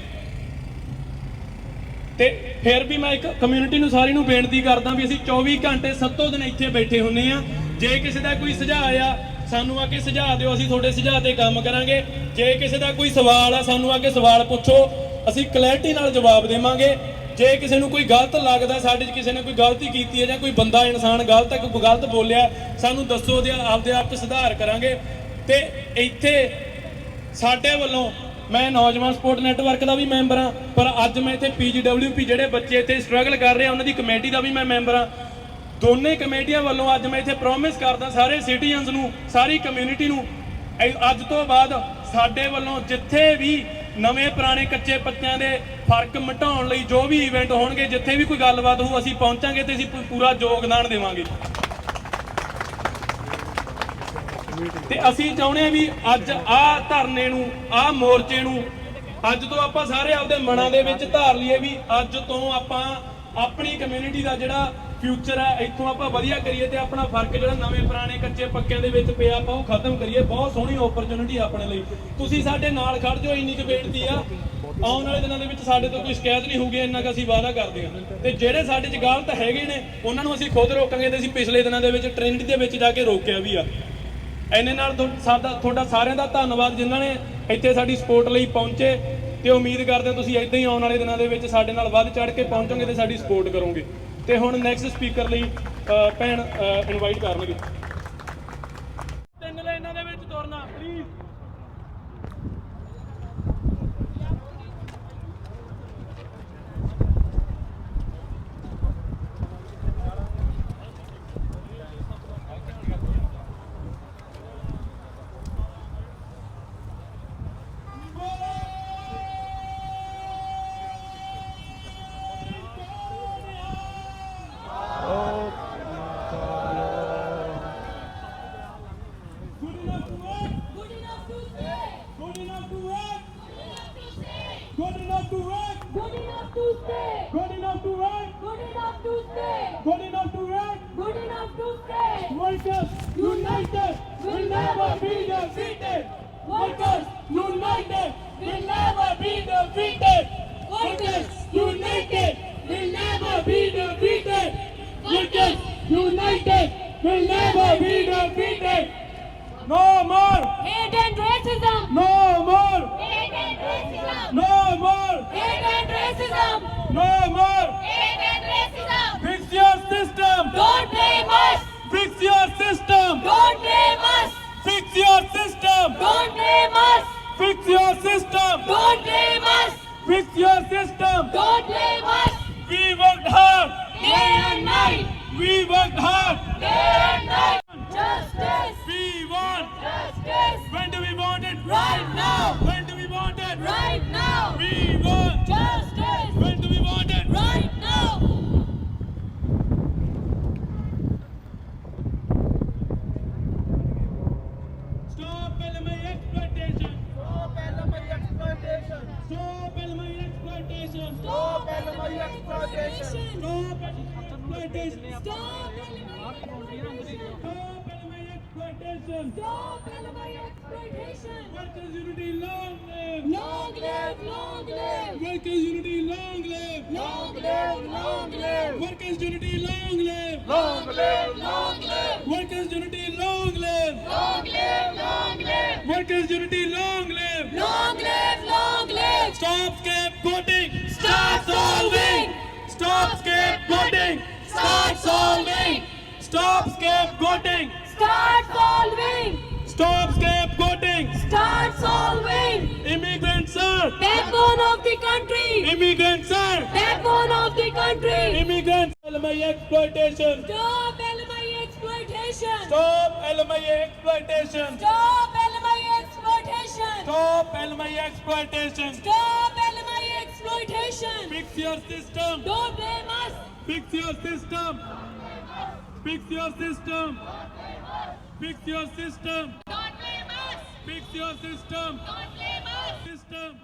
ਤੇ ਫਿਰ ਵੀ ਮੈਂ ਇੱਕ ਕਮਿਊਨਿਟੀ ਨੂੰ ਸਾਰੀ ਨੂੰ ਬੇਨਤੀ ਕਰਦਾ ਵੀ ਅਸੀਂ 24 ਘੰਟੇ ਸੱਤੋਂ ਦਿਨ ਇੱਥੇ ਬੈਠੇ ਹੁੰਨੇ ਆ। ਜੇ ਕਿਸੇ ਦਾ ਕੋਈ ਸੁਝਾਅ ਆ ਸਾਨੂੰ ਆ ਕੇ ਸੁਝਾਅ ਦਿਓ, ਅਸੀਂ ਤੁਹਾਡੇ ਸੁਝਾਅ ਤੇ ਕੰਮ ਕਰਾਂਗੇ। ਜੇ ਕਿਸੇ ਦਾ ਕੋਈ ਸਵਾਲ ਆ, ਸਾਨੂੰ ਆ ਕੇ ਸਵਾਲ ਪੁੱਛੋ, ਅਸੀਂ ਕਲੈਰਿਟੀ ਨਾਲ ਜਵਾਬ ਦੇਵਾਂਗੇ। ਜੇ ਕਿਸੇ ਨੂੰ ਕੋਈ ਗਲਤ ਲੱਗਦਾ, ਸਾਡੇ 'ਚ ਕਿਸੇ ਨੇ ਕੋਈ ਗਲਤੀ ਕੀਤੀ ਹੈ ਜਾਂ ਕੋਈ ਬੰਦਾ, ਇਨਸਾਨ ਗਲਤ ਹੈ, ਕੋਈ ਗਲਤ ਬੋਲਿਆ, ਸਾਨੂੰ ਦੱਸੋ, ਉਹਦੇ ਆਪਦੇ ਆਪ 'ਚ ਸੁਧਾਰ ਕਰਾਂਗੇ। ਤੇ ਇੱਥੇ ਸਾਡੇ ਵੱਲੋਂ ਮੈਂ ਨੌਜਵਾਨ ਸਪੋਰਟ ਨੈਟਵਰਕ ਦਾ ਵੀ ਮੈਂਬਰ ਹਾਂ, ਪਰ ਅੱਜ ਮੈਂ ਇੱਥੇ ਪੀਜੀਡਬਲਯੂਪੀ ਜਿਹੜੇ ਬੱਚੇ ਇੱਥੇ ਸਟਰਗਲ ਕਰ ਰਹੇ ਆ, ਉਹਨਾਂ ਦੀ ਕਮੇਟੀ ਦਾ ਵੀ ਮੈਂ ਮੈਂਬਰ ਹਾਂ। ਦੋਨੇ ਕਮੇਟੀਆਂ ਵੱਲੋਂ ਅੱਜ ਮੈਂ ਇੱਥੇ ਪ੍ਰੋਮਿਸ ਕਰਦਾ ਸਾਰੇ ਸਿਟੀਜ਼ਨਸ ਨੂੰ, ਸਾਰੀ ਕਮਿਊਨਿਟੀ ਨੂੰ ਅੱਜ ਤੋਂ ਬਾਅਦ ਸਾਡੇ ਵੱਲੋਂ ਜਿੱਥੇ ਵੀ ਨਵੇਂ ਪੁਰਾਣੇ ਕੱਚੇ ਪੱਤਿਆਂ ਦੇ ਫ਼ਰਕ ਮਿਟਾਉਣ ਲਈ ਜੋ ਵੀ ਇਵੈਂਟ ਹੋਣਗੇ, ਜਿੱਥੇ ਵੀ ਕੋਈ ਗੱਲਬਾਤ ਹੋਊ, ਅਸੀਂ ਪਹੁੰਚਾਂਗੇ ਤੇ ਅਸੀਂ ਪੂਰਾ ਯੋਗਦਾਨ ਦੇਵਾਂਗੇ। ਤੇ ਅਸੀਂ ਚਾਹੁੰਦੇ ਆ ਵੀ ਅੱਜ ਆਹ ਧਰਨੇ ਨੂੰ ਆਹ ਮੋਰਚੇ ਨੂੰ, ਅੱਜ ਤੋਂ ਆਪਾਂ ਸਾਰੇ ਆਪਦੇ ਮਨਾਂ ਦੇ ਵਿੱਚ ਧਾਰ ਲਈਏ ਵੀ ਅੱਜ ਤੋਂ ਆਪਾਂ ਆਪਣੀ ਕਮਿਊਨਿਟੀ ਦਾ ਜਿਹੜਾ ਫਿਊਚਰ ਹੈ, ਇੱਥੋਂ ਆਪਾਂ ਵਧੀਆ ਕਰੀਏ ਤੇ ਆਪਣਾ ਫ਼ਰਕ ਜਿਹੜਾ ਨਵੇਂ ਪੁਰਾਣੇ ਕੱਚੇ ਪੱਕਿਆਂ ਦੇ ਵਿੱਚ ਪਿਆ, ਆਪਾਂ ਉਹ ਖਤਮ ਕਰੀਏ। ਬਹੁਤ ਸੋਹਣੀ ਓਪਰਚੁਨਿਟੀ ਆਪਣੇ ਲਈ। ਤੁਸੀਂ ਸਾਡੇ ਨਾਲ ਖੜ ਜਾਓ, ਇੰਨੀ ਕੁ ਬੇਨਤੀ ਆ। ਆਉਣ ਵਾਲੇ ਦਿਨਾਂ ਦੇ ਵਿੱਚ ਸਾਡੇ ਤੋਂ ਕੋਈ ਸ਼ਿਕਾਇਤ ਨਹੀਂ ਹੋਊਗੀ, ਇੰਨਾ ਕੁ ਅਸੀਂ ਵਾਅਦਾ ਕਰਦੇ ਹਾਂ। ਤੇ ਜਿਹੜੇ ਸਾਡੇ 'ਚ ਗਲਤ ਹੈਗੇ ਨੇ, ਉਹਨਾਂ ਨੂੰ ਅਸੀਂ ਖੁਦ ਰੋਕਾਂਗੇ ਤੇ ਅਸੀਂ ਪਿਛਲੇ ਦਿਨਾਂ ਦੇ ਵਿੱਚ ਟ੍ਰੈਂਡ ਦੇ ਵਿੱਚ ਜਾ ਕੇ ਰੋਕਿਆ ਵੀ ਆ। ਐਨੇ ਨਾਲ ਸਾਡਾ, ਤੁਹਾਡਾ ਸਾਰਿਆਂ ਦਾ ਧੰਨਵਾਦ, ਜਿਨ੍ਹਾਂ ਨੇ ਇੱਥੇ ਸਾਡੀ ਸਪੋਰਟ ਲਈ ਪਹੁੰਚੇ। ਤੇ ਉਮੀਦ ਕਰਦੇ ਹਾਂ ਤੁਸੀਂ ਇਦਾਂ ਹੀ ਆਉਣ ਵਾਲੇ ਦਿਨਾਂ ਦੇ ਵਿੱਚ ਸਾਡੇ ਨਾਲ ਵੱਧ ਚੜ ਕੇ ਪਹੁੰਚੋਗੇ ਤੇ ਸਾਡੀ ਸਪੋਰਟ ਕਰੋਗੇ। ਤੇ ਹੁਣ ਨੈਕਸਟ ਸਪੀਕਰ ਲਈ ਭੈਣ ਇਨਵਾਈਟ ਕਰਨਗੇ। Workers united will never be defeated. Workers Stop scapegoating.
Start solving.
Stop scapegoating.
Start solving.
Stop scapegoating.
Start solving.
Stop scapegoating.
Start solving.
Immigrants, sir.
Backbone of the country.
Immigrants, sir.
Backbone of the country.
Immigrants. LMI exploitation.
Stop LMI exploitation.
Stop LMI exploitation.
Stop.
Stop LMI exploitation.
Stop LMI exploitation.
Fix your system.
Don't blame us.
Fix your system. Fix your system. Fix your system.
Don't blame us.
Fix your system.
Don't blame us.
System.